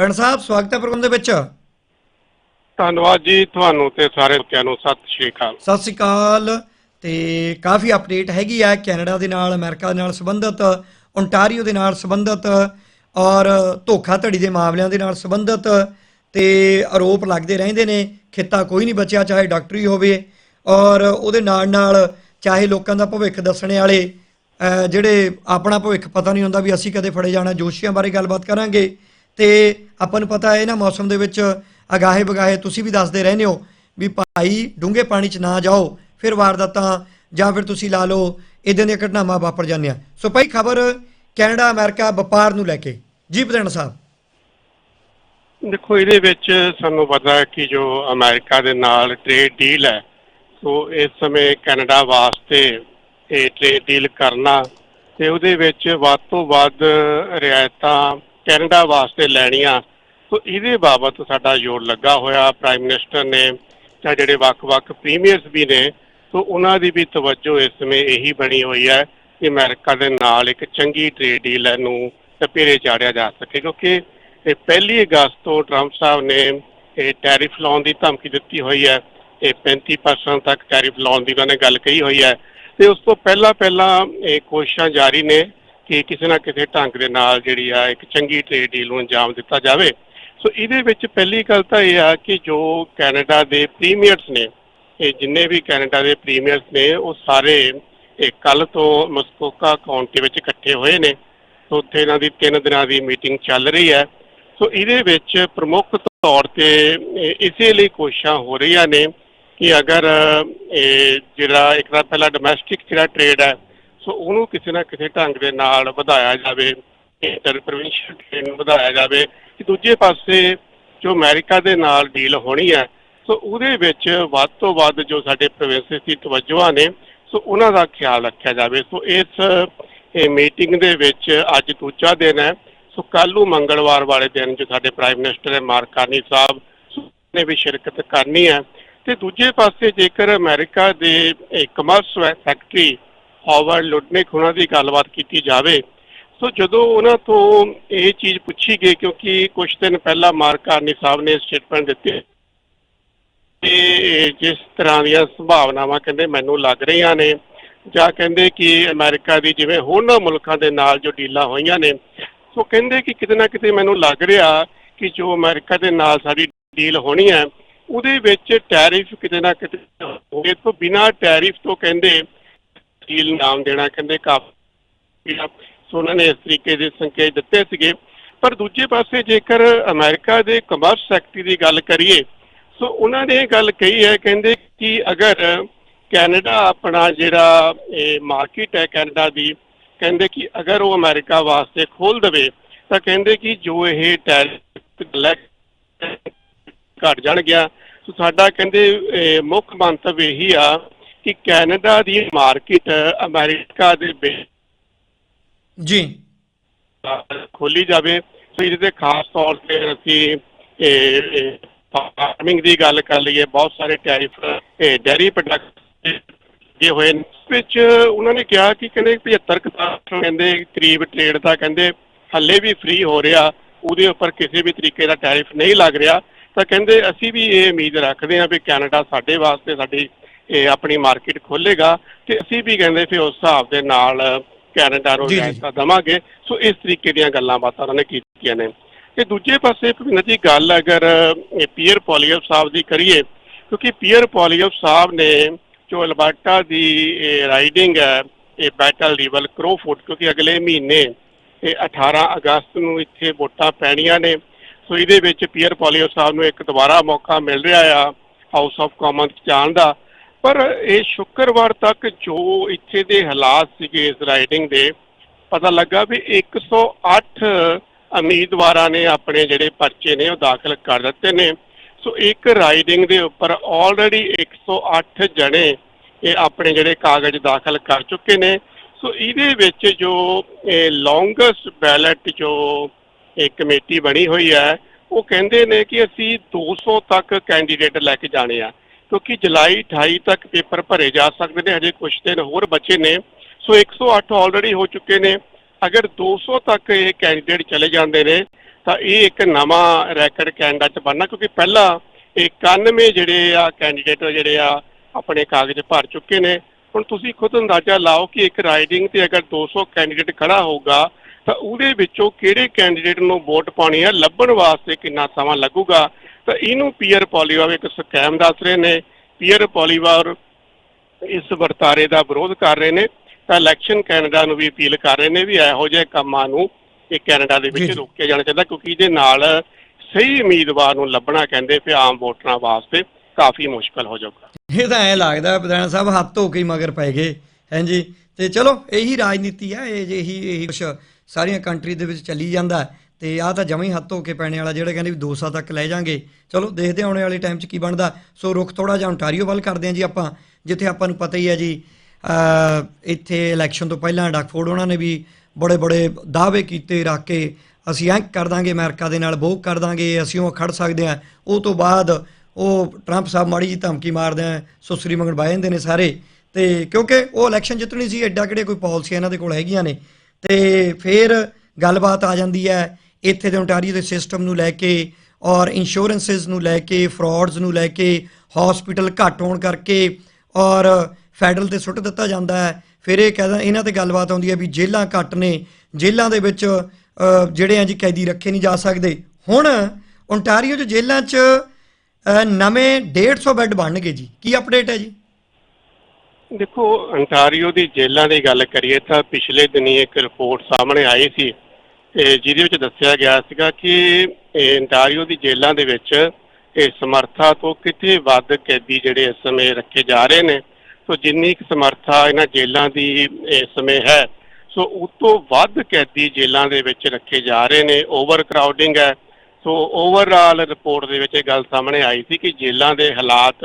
ਰਣ ਸਾਹਿਬ ਸਵਾਗਤ ਹੈ ਪ੍ਰੋਗਰਾਮ ਦੇ ਵਿੱਚ। ਧੰਨਵਾਦ ਜੀ ਤੁਹਾਨੂੰ ਤੇ ਸਾਰੇ ਲੋਕਾਂ ਨੂੰ। ਸਤਿ ਸ਼੍ਰੀ ਅਕਾਲ। ਸਤਿ ਸ਼੍ਰੀ ਅਕਾਲ। ਤੇ ਕਾਫੀ ਅਪਡੇਟ ਹੈਗੀ ਆ ਕੈਨੇਡਾ ਦੇ ਨਾਲ ਅਮਰੀਕਾ ਦੇ ਨਾਲ ਸੰਬੰਧਿਤ ਓਨਟਾਰੀਓ ਦੇ ਨਾਲ ਸੰਬੰਧਿਤ ਔਰ ਧੋਖਾਧੜੀ ਦੇ ਮਾਮਲਿਆਂ ਦੇ ਨਾਲ ਸੰਬੰਧਿਤ ਤੇ ਆਰੋਪ ਲੱਗਦੇ ਰਹਿੰਦੇ ਨੇ ਖਿੱਤਾ ਕੋਈ ਨਹੀਂ ਬਚਿਆ ਚਾਹੇ ਡਾਕਟਰੀ ਹੋਵੇ ਔਰ ਉਹਦੇ ਨਾਲ ਨਾਲ ਚਾਹੇ ਲੋਕਾਂ ਦਾ ਭਵਿੱਖ ਦੱਸਣੇ ਵਾਲੇ ਜਿਹੜੇ ਆਪਣਾ ਭਵਿੱਖ ਪਤਾ ਨਹੀਂ ਹੁੰਦਾ ਵੀ ਅਸੀਂ ਕਦੇ ਫੜੇ ਜਾਣਾ ਜੋਸ਼ੀਆਂ ਬਾਰੇ ਗੱਲਬਾਤ ਕਰਾਂਗੇ। ਤੇ ਆਪਾਂ ਨੂੰ ਪਤਾ ਹੈ ਨਾ ਮੌਸਮ ਦੇ ਵਿੱਚ ਅਗਾਹੇ ਬਗਾਹੇ ਤੁਸੀਂ ਵੀ ਦੱਸਦੇ ਰਹਿੰਦੇ ਹੋ ਵੀ ਭਾਈ ਡੂੰਘੇ ਪਾਣੀ 'ਚ ਨਾ ਜਾਓ, ਫਿਰ ਵਾਰਦਾਤਾਂ ਜਾਂ ਫਿਰ ਤੁਸੀਂ ਲਾ ਲਓ ਇਦਾਂ ਦੀਆਂ ਘਟਨਾਵਾਂ ਵਾਪਰ ਜਾਂਦੀਆਂ। ਸੋ ਭਾਈ ਖਬਰ ਕੈਨੇਡਾ, ਅਮਰੀਕਾ ਵਪਾਰ ਨੂੰ ਲੈ ਕੇ। ਜੀ ਪ੍ਰਧਾਨ ਸਾਹਿਬ। ਦੇਖੋ, ਇਹਦੇ ਵਿੱਚ ਸਾਨੂੰ ਪਤਾ ਹੈ ਕਿ ਜੋ ਅਮਰੀਕਾ ਦੇ ਨਾਲ ਟ੍ਰੇਡ ਡੀਲ ਹੈ, ਸੋ ਇਸ ਸਮੇਂ ਕੈਨੇਡਾ ਵਾਸਤੇ ਇਹ ਟ੍ਰੇਡ ਡੀਲ ਕਰਨਾ ਤੇ ਉਹਦੇ ਵਿੱਚ ਵੱਧ ਤੋਂ ਵੱਧ ਰਿਆਇਤਾਂ ਕੈਨੇਡਾ ਵਾਸਤੇ ਲੈਣੀਆਂ। ਸੋ ਇਹਦੇ ਬਾਬਤ ਸਾਡਾ ਜ਼ੋਰ ਲੱਗਾ ਹੋਇਆ। ਪ੍ਰਾਈਮ ਮਿਨਿਸਟਰ ਨੇ ਜਾਂ ਜਿਹੜੇ ਵੱਖ-ਵੱਖ ਪ੍ਰੀਮੀਅਰਸ ਵੀ ਨੇ, ਸੋ ਉਹਨਾਂ ਦੀ ਵੀ ਤਵੱਜੋ ਇਸ ਸਮੇਂ ਇਹੀ ਬਣੀ ਹੋਈ ਹੈ ਕਿ ਅਮਰੀਕਾ ਦੇ ਨਾਲ ਇੱਕ ਚੰਗੀ ਟ੍ਰੇਡ ਡੀਲ ਨੂੰ ਤਪੇਰੇ ਚਾੜਿਆ ਜਾ ਸਕੇ। ਕਿਉਂਕਿ ਇਹ ਪਹਿਲੀ ਅਗਸਤ ਤੋਂ ਟਰੰਪ ਸਾਹਿਬ ਨੇ ਇਹ ਟੈਰਿਫ ਲਾਉਣ ਦੀ ਧਮਕੀ ਦਿੱਤੀ ਹੋਈ ਹੈ ਇਹ 35% ਤੱਕ ਟੈਰਿਫ ਲਾਉਣ ਦੀ ਉਹਨਾਂ ਨੇ ਗੱਲ ਕਹੀ ਹੋਈ ਹੈ। ਤੇ ਉਸ ਤੋਂ ਪਹਿਲਾਂ ਪਹਿਲਾਂ ਇਹ ਕੋਸ਼ਿਸ਼ਾਂ ਜਾਰੀ ਨੇ ਕਿ ਕਿਸੇ ਨਾ ਕਿਸੇ ਢੰਗ ਦੇ ਨਾਲ ਜਿਹੜੀ ਆ ਇੱਕ ਚੰਗੀ ਟ੍ਰੇਡ ਡੀਲ ਨੂੰ ਅੰਜਾਮ ਦਿੱਤਾ ਜਾਵੇ। ਸੋ ਇਹਦੇ ਵਿੱਚ ਪਹਿਲੀ ਗੱਲ ਤਾਂ ਇਹ ਆ ਕਿ ਜੋ ਕੈਨੇਡਾ ਦੇ ਪ੍ਰੀਮੀਅਰਸ ਨੇ, ਇਹ ਜਿੰਨੇ ਵੀ ਕੈਨੇਡਾ ਦੇ ਪ੍ਰੀਮੀਅਰਸ ਨੇ, ਉਹ ਸਾਰੇ ਇਹ ਕੱਲ ਤੋਂ ਮਸਕੋਕਾ ਕਾਉਂਟੀ ਵਿੱਚ ਇਕੱਠੇ ਹੋਏ ਨੇ। ਸੋ ਉੱਥੇ ਇਹਨਾਂ ਦੀ 3 ਦਿਨਾਂ ਦੀ ਮੀਟਿੰਗ ਚੱਲ ਰਹੀ ਹੈ। ਸੋ ਇਹਦੇ ਵਿੱਚ ਪ੍ਰਮੁੱਖ ਤੌਰ ਤੇ ਇਸੇ ਲਈ ਕੋਸ਼ਿਸ਼ਾਂ ਹੋ ਰਹੀਆਂ ਨੇ ਕਿ ਅਗਰ ਇਹ ਜਿਹੜਾ ਇੱਕ ਤਾਂ ਪਹਿਲਾ ਡੋਮੈਸਟਿਕ ਜਿਹੜਾ ਟ੍ਰੇਡ ਹੈ ਸੋ ਉਹਨੂੰ ਕਿਸੇ ਨਾ ਕਿਸੇ ਢੰਗ ਦੇ ਨਾਲ ਵਧਾਇਆ ਜਾਵੇ ਇੰਟਰ ਪ੍ਰੋਵਿੰਸ਼ੀਅਲ ਟ੍ਰੇਡ ਨੂੰ ਵਧਾਇਆ ਜਾਵੇ, ਕਿ ਦੂਜੇ ਪਾਸੇ ਜੋ ਅਮਰੀਕਾ ਦੇ ਨਾਲ ਡੀਲ ਹੋਣੀ ਹੈ, ਸੋ ਉਹਦੇ ਵਿੱਚ ਵੱਧ ਤੋਂ ਵੱਧ ਜੋ ਸਾਡੇ ਪ੍ਰੋਵਿੰਸਸ ਦੀ ਤਵੱਜੋਆਂ ਨੇ, ਸੋ ਉਹਨਾਂ ਦਾ ਖਿਆਲ ਰੱਖਿਆ ਜਾਵੇ। ਸੋ ਇਸ ਮੀਟਿੰਗ ਦੇ ਵਿੱਚ ਅੱਜ ਦੂਜਾ ਦਿਨ ਹੈ। ਸੋ ਕੱਲ੍ਹ ਨੂੰ ਮੰਗਲਵਾਰ ਵਾਲੇ ਦਿਨ ਜੋ ਸਾਡੇ ਪ੍ਰਾਈਮ ਮਿਨਿਸਟਰ ਹੈ ਮਾਰਕਾਨੀ ਸਾਹਿਬ, ਸੋ ਨੇ ਵੀ ਸ਼ਿਰਕਤ ਕਰਨੀ ਹੈ। ਤੇ ਦੂਜੇ ਪਾਸੇ ਜੇਕਰ ਅਮਰੀਕਾ ਦੇ ਕਮਰਸ ਸੈਕਟਰੀ ਹਾਵਰਡ ਲੁਡਨਿਕ ਉਹਨਾਂ ਦੀ ਗੱਲਬਾਤ ਕੀਤੀ ਜਾਵੇ, ਸੋ ਜਦੋਂ ਉਹਨਾਂ ਤੋਂ ਇਹ ਚੀਜ਼ ਪੁੱਛੀ ਗਈ, ਕਿਉਂਕਿ ਕੁਝ ਦਿਨ ਪਹਿਲਾਂ ਮਾਰਕ ਸਾਹਿਬ ਨੇ ਸਟੇਟਮੈਂਟ ਦਿੱਤੀ ਕਿ ਜਿਸ ਤਰ੍ਹਾਂ ਦੀਆਂ ਸੰਭਾਵਨਾਵਾਂ ਕਹਿੰਦੇ ਮੈਨੂੰ ਲੱਗ ਰਹੀਆਂ ਨੇ, ਜਾਂ ਕਹਿੰਦੇ ਕਿ ਅਮਰੀਕਾ ਦੀ ਜਿਵੇਂ ਹੋਰਨਾਂ ਮੁਲਕਾਂ ਦੇ ਨਾਲ ਜੋ ਡੀਲਾਂ ਹੋਈਆਂ ਨੇ, ਸੋ ਕਹਿੰਦੇ ਕਿ ਕਿਤੇ ਨਾ ਕਿਤੇ ਮੈਨੂੰ ਲੱਗ ਰਿਹਾ ਕਿ ਜੋ ਅਮਰੀਕਾ ਦੇ ਨਾਲ ਸਾਡੀ ਡੀਲ ਹੋਣੀ ਹੈ, ਉਹਦੇ ਵਿੱਚ ਟੈਰਿਫ ਕਿਤੇ ਨਾ ਕਿਤੇ ਹੋਵੇ, ਤੋਂ ਬਿਨਾ ਟੈਰਿਫ ਤੋਂ ਕਹਿੰਦੇ ਡੀਲ ਨਾਮ ਦੇਣਾ ਕਹਿੰਦੇ ਕਾਫੀ ਸੋ ਉਹਨਾਂ ਨੇ ਇਸ ਤਰੀਕੇ ਦੇ ਸੰਕੇਤ ਦਿੱਤੇ ਸੀਗੇ। ਪਰ ਦੂਜੇ ਪਾਸੇ ਜੇਕਰ ਅਮਰੀਕਾ ਦੇ ਕਮਰਸ ਸੈਕਟਰੀ ਦੀ ਗੱਲ ਕਰੀਏ, ਸੋ ਉਹਨਾਂ ਨੇ ਇਹ ਗੱਲ ਕਹੀ ਹੈ, ਕਹਿੰਦੇ ਕਿ ਅਗਰ ਕੈਨੇਡਾ ਆਪਣਾ ਜਿਹੜਾ ਇਹ ਮਾਰਕੀਟ ਹੈ ਕੈਨੇਡਾ ਦੀ, ਕਹਿੰਦੇ ਕਿ ਅਗਰ ਉਹ ਅਮਰੀਕਾ ਵਾਸਤੇ ਖੋਲ ਦੇਵੇ, ਤਾਂ ਕਹਿੰਦੇ ਕਿ ਜੋ ਇਹ ਟੈਰਿਫ ਘਟ ਜਾਣ ਗਿਆ ਸੋ ਸਾਡਾ ਕਹਿੰਦੇ ਮੁੱਖ ਮੰਤਵ ਇਹੀ ਆ ਕਿ ਕੈਨੇਡਾ ਦੀ ਮਾਰਕੀਟ ਅਮਰੀਕਾ ਦੇ ਵਿੱਚ ਜੀ। ਖੋਲੀ ਜਾਵੇ। ਸੋ ਇਹਦੇ ਤੇ ਖਾਸ ਤੌਰ ਤੇ ਅਸੀਂ ਇਹ ਫਾਰਮਿੰਗ ਦੀ ਗੱਲ ਕਰ ਲਈਏ। ਬਹੁਤ ਸਾਰੇ ਟੈਰਿਫ ਇਹ ਡੈਰੀ ਪ੍ਰੋਡਕਟ ਇਹ ਹੋਏ ਵਿੱਚ ਉਹਨਾਂ ਨੇ ਕਿਹਾ ਕਿ ਕਹਿੰਦੇ 75 ਕਿਤਾਬ ਕਹਿੰਦੇ ਕਰੀਬ ਟ੍ਰੇਡ ਦਾ ਕਹਿੰਦੇ ਹੱਲੇ ਵੀ ਫ੍ਰੀ ਹੋ ਰਿਹਾ। ਉਹਦੇ ਉੱਪਰ ਕਿਸੇ ਵੀ ਤਰੀਕੇ ਦਾ ਟੈਰਿਫ ਨਹੀਂ ਲੱਗ ਰਿਹਾ। ਤਾਂ ਕਹਿੰਦੇ ਅਸੀਂ ਵੀ ਇਹ ਉਮੀਦ ਰੱਖਦੇ ਹਾਂ ਵੀ ਕੈਨੇਡਾ ਸਾਡੇ ਵਾਸਤੇ ਸਾਡੀ ਇਹ ਆਪਣੀ ਮਾਰਕੀਟ ਖੋਲੇਗਾ ਤੇ ਅਸੀਂ ਵੀ ਕਹਿੰਦੇ ਫਿਰ ਉਸ ਹਿਸਾਬ ਦੇ ਨਾਲ ਕੈਨੇਡਾ ਨੂੰ। ਰਿਆਇਤਾਂ ਦੇਵਾਂਗੇ। ਸੋ ਇਸ ਤਰੀਕੇ ਦੀਆਂ ਗੱਲਾਂ ਬਾਤਾਂ ਉਹਨਾਂ ਨੇ ਕੀਤੀਆਂ ਨੇ। ਤੇ ਦੂਜੇ ਪਾਸੇ ਭਵਿੰਦਰ ਜੀ ਗੱਲ ਅਗਰ ਪੀਅਰ ਪੋਲੀਅਪ ਸਾਹਿਬ ਦੀ ਕਰੀਏ ਕਿਉਂਕਿ ਪੀਅਰ ਪੋਲੀਅਪ ਸਾਹਿਬ ਨੇ ਜੋ ਅਲਬਰਟਾ ਦੀ ਇਹ ਰਾਈਡਿੰਗ ਹੈ ਇਹ ਬੈਟਲ ਰੀਵਲ ਕਰੋਫੋਰਡ ਕਿਉਂਕਿ ਅਗਲੇ ਮਹੀਨੇ ਇਹ 18 ਅਗਸਤ ਨੂੰ ਇੱਥੇ ਵੋਟਾਂ ਪੈਣੀਆਂ ਨੇ। ਸੋ ਇਹਦੇ ਵਿੱਚ ਪੀਅਰ ਪੋਲੀਅਪ ਸਾਹਿਬ ਨੂੰ ਇੱਕ ਦੁਬਾਰਾ ਮੌਕਾ ਮਿਲ ਰਿਹਾ ਆ ਹਾਊਸ ਆਫ ਕਾਮਨਸ ਜਾਣ ਦਾ। ਪਰ ਇਹ ਸ਼ੁੱਕਰਵਾਰ ਤੱਕ ਜੋ ਇੱਥੇ ਦੇ ਹਾਲਾਤ ਸੀਗੇ ਇਸ ਰਾਈਡਿੰਗ ਦੇ, ਪਤਾ ਲੱਗਾ ਵੀ 108 ਉਮੀਦਵਾਰਾਂ ਨੇ ਆਪਣੇ ਜਿਹੜੇ ਪਰਚੇ ਨੇ ਉਹ ਦਾਖਲ ਕਰ ਦਿੱਤੇ ਨੇ। ਸੋ ਇੱਕ ਰਾਈਡਿੰਗ ਦੇ ਉੱਪਰ ਆਲਰੇਡੀ 108 ਜਣੇ ਇਹ ਆਪਣੇ ਜਿਹੜੇ ਕਾਗਜ਼ ਦਾਖਲ ਕਰ ਚੁੱਕੇ ਨੇ। ਸੋ ਇਹਦੇ ਵਿੱਚ ਜੋ ਇਹ ਲੌਂਗੈਸਟ ਬੈਲਟ ਜੋ ਇਹ ਕਮੇਟੀ ਬਣੀ ਹੋਈ ਹੈ, ਉਹ ਕਹਿੰਦੇ ਨੇ ਕਿ ਅਸੀਂ 200 ਤੱਕ ਕੈਂਡੀਡੇਟ ਲੈ ਕੇ ਜਾਣੇ ਆ। ਕਿਉਂਕਿ ਜੁਲਾਈ 28 ਤੱਕ ਪੇਪਰ ਭਰੇ ਜਾ ਸਕਦੇ ਨੇ, ਹਜੇ ਕੁਝ ਦਿਨ ਹੋਰ ਬਚੇ ਨੇ। ਸੋ 108 ਆਲਰੇਡੀ ਹੋ ਚੁੱਕੇ ਨੇ। ਅਗਰ 200 ਤੱਕ ਇਹ ਕੈਂਡੀਡੇਟ ਚਲੇ ਜਾਂਦੇ ਨੇ, ਤਾਂ ਇਹ ਇੱਕ ਨਵਾਂ ਰੈਕਡ ਕੈਨੇਡਾ 'ਚ ਬਣਨਾ, ਕਿਉਂਕਿ ਪਹਿਲਾਂ 91 ਜਿਹੜੇ ਆ ਕੈਂਡੀਡੇਟ ਜਿਹੜੇ ਆ ਆਪਣੇ ਕਾਗਜ਼ ਭਰ ਚੁੱਕੇ ਨੇ। ਹੁਣ ਤੁਸੀਂ ਖੁਦ ਅੰਦਾਜ਼ਾ ਲਾਓ ਕਿ ਇੱਕ ਰਾਈਡਿੰਗ ਤੇ ਅਗਰ 200 ਕੈਂਡੀਡੇਟ ਖੜਾ ਹੋਊਗਾ, ਤਾਂ ਉਹਦੇ ਵਿੱਚੋਂ ਕਿਹੜੇ ਕੈਂਡੀਡੇਟ ਨੂੰ ਵੋਟ ਪਾਣੀ ਆ, ਲੱਭਣ ਵਾਸਤੇ ਕਿੰਨਾ ਸਮਾਂ ਲੱਗੂਗਾ? ਤਾਂ ਇਹਨੂੰ ਪੀਅਰ ਪੋਲੀਵਾਰ ਇੱਕ ਸਕੈਮ ਦੱਸ ਰਹੇ ਨੇ। ਪੀਅਰ ਪੋਲੀਵਾਰ ਇਸ ਵਰਤਾਰੇ ਦਾ ਵਿਰੋਧ ਕਰ ਰਹੇ ਨੇ। ਤਾਂ ਇਲੈਕਸ਼ਨ ਕੈਨੇਡਾ ਨੂੰ ਵੀ ਅਪੀਲ ਕਰ ਰਹੇ ਨੇ ਵੀ ਇਹੋ ਜਿਹੇ ਕੰਮਾਂ ਨੂੰ ਇਹ ਕੈਨੇਡਾ ਦੇ ਵਿੱਚ। ਰੋਕਿਆ ਜਾਣਾ ਚਾਹੀਦਾ ਕਿਉਂਕਿ ਇਹਦੇ ਨਾਲ ਸਹੀ ਉਮੀਦਵਾਰ ਨੂੰ ਲੱਭਣਾ ਕਹਿੰਦੇ ਫਿਰ ਆਮ ਵੋਟਰਾਂ ਵਾਸਤੇ ਕਾਫੀ ਮੁਸ਼ਕਲ ਹੋ ਜਾਊਗਾ। ਇਹ ਤਾਂ ਐ ਲੱਗਦਾ ਪ੍ਰਧਾਨ ਸਾਹਿਬ ਹੱਥ ਧੋ ਕੇ ਮਗਰ ਪੈ ਗਏ। ਹਾਂਜੀ ਤੇ ਚਲੋ ਇਹੀ ਰਾਜਨੀਤੀ ਆ ਇਹ ਜਿਹੀ ਇਹੀ ਕੁਛ ਸਾਰੀਆਂ ਕੰਟਰੀ ਦੇ ਵਿੱਚ ਚੱਲੀ ਜਾਂਦਾ। ਹੈ। ਤੇ ਆ ਤਾਂ ਜਮਾਂ ਹੀ ਹੱਥ ਧੋ ਕੇ ਪੈਣੇ ਵਾਲਾ ਜਿਹੜਾ ਕਹਿੰਦੇ ਵੀ 2 ਸਾਲ ਤੱਕ ਲੈ ਜਾਾਂਗੇ। ਚਲੋ, ਦੇਖਦੇ ਹਾਂ ਆਉਣੇ ਵਾਲੇ ਟਾਈਮ 'ਚ ਕੀ ਬਣਦਾ। ਸੋ ਰੁਖ ਥੋੜਾ ਜਿਹਾ ontario ਵੱਲ ਕਰਦੇ ਹਾਂ ਜੀ ਆਪਾਂ, ਜਿੱਥੇ ਆਪਾਂ ਨੂੰ ਪਤਾ ਹੀ ਹੈ ਜੀ ਇੱਥੇ ਇਲੈਕਸ਼ਨ ਤੋਂ ਪਹਿਲਾਂ ਡਕਫੋਰਡ ਉਹਨਾਂ ਨੇ ਵੀ ਬੜੇ ਬੜੇ ਦਾਅਵੇ ਕੀਤੇ, ਰੱਖ ਕੇ ਅਸੀਂ ਐਂ ਕਰ ਦਾਂਗੇ, ਅਮਰੀਕਾ ਦੇ ਨਾਲ ਬੋਹ ਕਰ ਦਾਂਗੇ, ਅਸੀਂ ਉਹ ਖੜ ਸਕਦੇ ਹਾਂ। ਉਹ ਤੋਂ ਬਾਅਦ ਉਹ ਟਰੰਪ ਸਾਹਿਬ ਮਾੜੀ ਜੀ ਧਮਕੀ ਮਾਰਦੇ ਆ ਸੁਸਰੀ ਮੰਗਣ ਬਹਿ ਜਾਂਦੇ ਨੇ ਸਾਰੇ। ਤੇ ਕਿਉਂਕਿ ਉਹ ਇਲੈਕਸ਼ਨ ਜਿੱਤਣੀ ਸੀ, ਐਡਾ ਕਿਹੜੇ ਕੋਈ ਪਾਲਿਸੀ ਇਹਨਾਂ ਦੇ ਕੋਲ ਹੈਗੀਆਂ ਨੇ। ਤੇ ਫਿਰ ਗੱਲਬਾਤ ਆ ਜਾਂਦੀ ਹੈ ਇੱਥੇ ਦੇ ਓਨਟਾਰੀਓ ਦੇ ਸਿਸਟਮ ਨੂੰ ਲੈ ਕੇ ਔਰ ਇੰਸ਼ੋਰੈਂਸਸ ਨੂੰ ਲੈ ਕੇ ਫਰਾਡਸ ਨੂੰ ਲੈ ਕੇ ਹਸਪੀਟਲ ਘੱਟ ਹੋਣ ਕਰਕੇ ਔਰ ਫੈਡਰਲ ਤੇ ਸੁੱਟ ਦਿੱਤਾ ਜਾਂਦਾ ਹੈ। ਫਿਰ ਇਹ ਕਹਿੰਦਾ ਇਹਨਾਂ ਤੇ ਗੱਲਬਾਤ ਆਉਂਦੀ ਹੈ ਵੀ ਜੇਲ੍ਹਾਂ ਘੱਟ ਨੇ। ਜੇਲਾਂ ਦੇ ਵਿੱਚ ਜਿਹੜੇ ਆ ਜੀ ਕੈਦੀ ਰੱਖੇ ਨਹੀਂ ਜਾ ਸਕਦੇ। ਹੁਣ ਓਨਟਾਰੀਓ 'ਚ ਜੇਲ੍ਹਾਂ 'ਚ ਅ, ਨਵੇਂ 150 ਬੈੱਡ ਬਣਨਗੇ ਜੀ। ਕੀ ਅਪਡੇਟ ਹੈ ਜੀ? ਦੇਖੋ ਅੰਟਾਰੀਓ ਦੀ ਜੇਲ੍ਹਾਂ ਦੀ ਗੱਲ ਕਰੀਏ ਤਾਂ ਪਿਛਲੇ ਦਿਨੀ ਇੱਕ ਰਿਪੋਰਟ ਸਾਹਮਣੇ ਆਈ ਸੀ। ਜਿਹਦੇ ਵਿੱਚ ਦੱਸਿਆ ਗਿਆ ਸੀਗਾ ਕਿ ਇੰਟਾਰੀਓ ਦੀ ਜੇਲ੍ਹਾਂ ਦੇ ਵਿੱਚ ਇਹ ਸਮਰੱਥਾ ਤੋਂ ਕਿਤੇ ਵੱਧ ਕੈਦੀ ਜਿਹੜੇ ਇਸ ਸਮੇਂ ਰੱਖੇ ਜਾ ਰਹੇ ਨੇ। ਸੋ ਜਿੰਨੀ ਕੁ ਸਮਰੱਥਾ ਇਹਨਾਂ ਜੇਲ੍ਹਾਂ ਦੀ ਇਸ ਸਮੇਂ ਹੈ, ਸੋ ਉਸ ਤੋਂ ਵੱਧ ਕੈਦੀ ਜੇਲ੍ਹਾਂ ਦੇ ਵਿੱਚ ਰੱਖੇ ਜਾ ਰਹੇ ਨੇ। ਓਵਰ ਕਰਾਊਡਿੰਗ ਹੈ। ਸੋ ਓਵਰਆਲ ਰਿਪੋਰਟ ਦੇ ਵਿੱਚ ਇਹ ਗੱਲ ਸਾਹਮਣੇ ਆਈ ਸੀ ਕਿ ਜੇਲ੍ਹਾਂ ਦੇ ਹਾਲਾਤ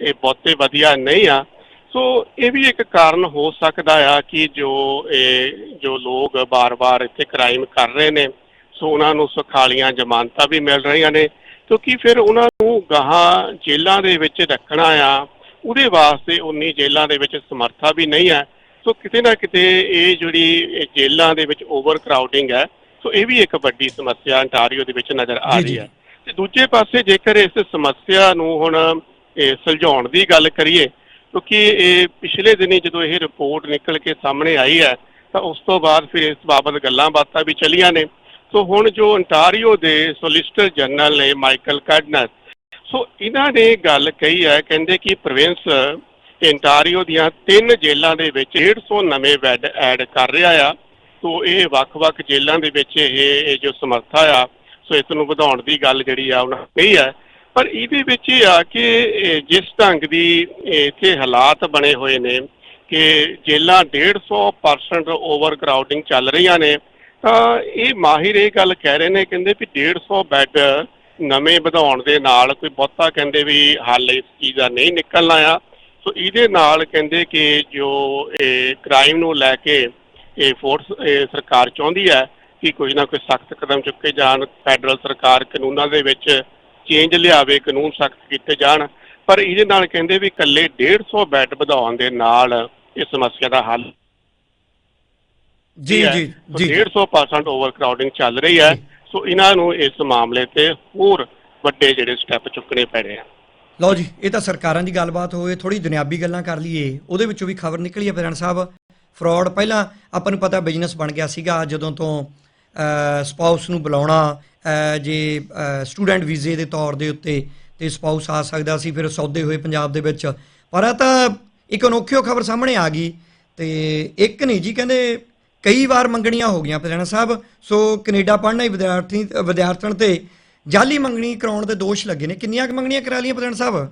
ਇਹ ਬਹੁਤੇ ਵਧੀਆ ਨਹੀਂ ਆ। ਸੋ ਇਹ ਵੀ ਇੱਕ ਕਾਰਨ ਹੋ ਸਕਦਾ ਆ ਕਿ ਜੋ ਇਹ ਜੋ ਲੋਕ ਬਾਰ-ਬਾਰ ਇੱਥੇ ਕ੍ਰਾਈਮ ਕਰ ਰਹੇ ਨੇ ਸੋ ਉਹਨਾਂ ਨੂੰ ਸੁਖਾਲੀਆਂ ਜ਼ਮਾਨਤਾਂ ਵੀ ਮਿਲ ਰਹੀਆਂ ਨੇ ਕਿਉਂਕਿ ਫਿਰ ਉਹਨਾਂ ਨੂੰ ਗਾਹਾਂ ਜੇਲ੍ਹਾਂ ਦੇ ਵਿੱਚ ਰੱਖਣਾ ਆ ਉਹਦੇ ਵਾਸਤੇ ਉਨੀ ਜੇਲ੍ਹਾਂ ਦੇ ਵਿੱਚ ਸਮਰੱਥਾ ਵੀ ਨਹੀਂ ਹੈ ਸੋ ਕਿਤੇ ਨਾ ਕਿਤੇ ਇਹ ਜਿਹੜੀ ਜੇਲ੍ਹਾਂ ਦੇ ਵਿੱਚ ਓਵਰ ਕਰਾਊਡਿੰਗ ਹੈ ਸੋ ਇਹ ਵੀ ਇੱਕ ਵੱਡੀ ਸਮੱਸਿਆ ਅੰਟਾਰੀਓ ਦੇ ਵਿੱਚ ਨਜ਼ਰ ਆ ਰਹੀ। ਹੈ ਤੇ ਦੂਜੇ ਪਾਸੇ ਜੇਕਰ ਇਸ ਸਮੱਸਿਆ ਨੂੰ ਹੁਣ ਇਹ ਸੁਲਝਾਉਣ ਦੀ ਗੱਲ ਕਰੀਏ ਕਿਉਂਕਿ ਇਹ ਪਿਛਲੇ ਦਿਨੀ ਜਦੋਂ ਇਹ ਰਿਪੋਰਟ ਨਿਕਲ ਕੇ ਸਾਹਮਣੇ ਆਈ ਹੈ, ਤਾਂ ਉਸ ਤੋਂ ਬਾਅਦ ਫਿਰ ਇਸ ਬਾਬਤ ਗੱਲਾਂ ਬਾਤਾਂ ਵੀ ਚੱਲੀਆਂ ਨੇ। ਸੋ ਹੁਣ ਜੋ ontario ਦੇ ਸੋਲਿਸਟਰ ਜਨਰਲ ਨੇ ਮਾਈਕਲ ਕਾਰਡਨਰ ਸੋ ਇਹਨਾਂ ਨੇ ਗੱਲ ਕਹੀ ਹੈ, ਕਹਿੰਦੇ ਕਿ ਪ੍ਰੋਵਿੰਸ ontario ਦੀਆਂ ਤਿੰਨ ਜੇਲ੍ਹਾਂ ਦੇ ਵਿੱਚ 150 ਨਵੇਂ ਬੈੱਡ ਐਡ ਕਰ ਰਿਹਾ ਆ। ਸੋ ਇਹ ਵੱਖ-ਵੱਖ ਜੇਲ੍ਹਾਂ ਦੇ ਵਿੱਚ ਇਹ ਜੋ ਸਮਰੱਥਾ ਆ, ਸੋ ਇਸ ਨੂੰ ਵਧਾਉਣ ਦੀ ਗੱਲ ਜਿਹੜੀ ਆ, ਉਹਨਾਂ ਕਹੀ ਹੈ। ਪਰ ਇਹਦੇ ਵਿੱਚ ਇਹ ਆ ਕਿ ਜਿਸ ਢੰਗ ਦੀ ਇੱਥੇ ਹਾਲਾਤ ਬਣੇ ਹੋਏ ਨੇ ਕਿ ਜੇਲਾਂ 150% ਓਵਰ ਕਰਾਊਡਿੰਗ ਚੱਲ ਰਹੀਆਂ ਨੇ, ਤਾਂ ਇਹ ਮਾਹਿਰ ਇਹ ਗੱਲ ਕਹਿ ਰਹੇ ਨੇ, ਕਹਿੰਦੇ ਵੀ 150 ਬੈੱਡ ਨਵੇਂ ਵਧਾਉਣ ਦੇ ਨਾਲ ਕੋਈ ਬਹੁਤਾ ਕਹਿੰਦੇ ਵੀ ਹੱਲ ਇਸ ਚੀਜ਼ ਦਾ ਨਹੀਂ ਨਿਕਲਣਾ ਆ। ਸੋ ਇਹਦੇ ਨਾਲ ਕਹਿੰਦੇ ਕਿ ਜੋ ਇਹ ਕ੍ਰਾਈਮ ਨੂੰ ਲੈ ਕੇ ਇਹ ਫੋਰਸ ਸਰਕਾਰ ਚਾਹੁੰਦੀ ਹੈ ਕਿ ਕੋਈ ਨਾ ਕੋਈ ਸਖਤ ਕਦਮ ਚੁੱਕੇ ਜਾਣ ਫੈਡਰਲ ਸਰਕਾਰ ਕਾਨੂੰਨਾਂ ਦੇ ਵਿੱਚ ਚੇਂਜ ਲਿਆਵੇ ਕਾਨੂੰਨ ਸਖਤ ਕੀਤੇ ਜਾਣ। ਪਰ ਇਹਦੇ ਨਾਲ ਕਹਿੰਦੇ ਵੀ ਇਕੱਲੇ 150 ਬੈੱਡ ਵਧਾਉਣ ਦੇ ਨਾਲ ਇਹ ਸਮੱਸਿਆ ਦਾ ਹੱਲ ਜੀ। ਜੀ ਜੀ। 150% ਓਵਰ ਕਰਾਊਡਿੰਗ ਚੱਲ ਰਹੀ ਹੈ। ਸੋ ਇਹਨਾਂ ਨੂੰ ਇਸ ਮਾਮਲੇ ਤੇ ਹੋਰ ਵੱਡੇ ਜਿਹੜੇ ਸਟੈਪ ਚੁੱਕਣੇ ਪੈਣੇ ਆ। ਲਓ ਜੀ ਇਹ ਤਾਂ ਸਰਕਾਰਾਂ ਦੀ ਗੱਲਬਾਤ ਹੋਏ ਥੋੜੀ ਦੁਨਿਆਵੀ ਗੱਲਾਂ ਕਰ ਲਈਏ। ਉਹਦੇ ਵਿੱਚੋਂ ਵੀ ਖਬਰ ਨਿਕਲੀ ਹੈ ਪ੍ਰਧਾਨ ਸਾਹਿਬ। ਫਰਾਡ ਪਹਿਲਾਂ ਆਪਾਂ ਨੂੰ ਪਤਾ ਬਿਜ਼ਨਸ ਬਣ ਗਿਆ ਸੀਗਾ ਜਦੋਂ ਤੋਂ ਸਪਾਊਸ ਨੂੰ ਬੁਲਾਉਣਾ ਜੇ ਸਟੂਡੈਂਟ ਵੀਜ਼ੇ ਦੇ ਤੌਰ ਦੇ ਉੱਤੇ ਤੇ ਸਪਾਊਸ ਆ ਸਕਦਾ ਸੀ, ਫਿਰ ਸੌਦੇ ਹੋਏ ਪੰਜਾਬ ਦੇ ਵਿੱਚ। ਪਰ ਇਹ ਤਾਂ ਇੱਕ ਅਨੋਖੀ ਖਬਰ ਸਾਹਮਣੇ ਆ ਗਈ ਤੇ ਇੱਕ ਨਹੀਂ ਜੀ, ਕਹਿੰਦੇ ਕਈ ਵਾਰ ਮੰਗਣੀਆਂ ਹੋ ਗਈਆਂ ਪ੍ਰਧਾਨ ਸਾਹਿਬ। ਸੋ ਕੈਨੇਡਾ ਪੜ੍ਹਨਾ ਹੀ ਵਿਦਿਆਰਥੀ, ਵਿਦਿਆਰਥਣ ਤੇ ਜਾਲੀ ਮੰਗਣੀ ਕਰਾਉਣ ਦੇ ਦੋਸ਼ ਲੱਗੇ ਨੇ। ਕਿੰਨੀਆਂ ਕੁ ਮੰਗਣੀਆਂ ਕਰਾ ਲਈਆਂ ਪ੍ਰਧਾਨ ਸਾਹਿਬ?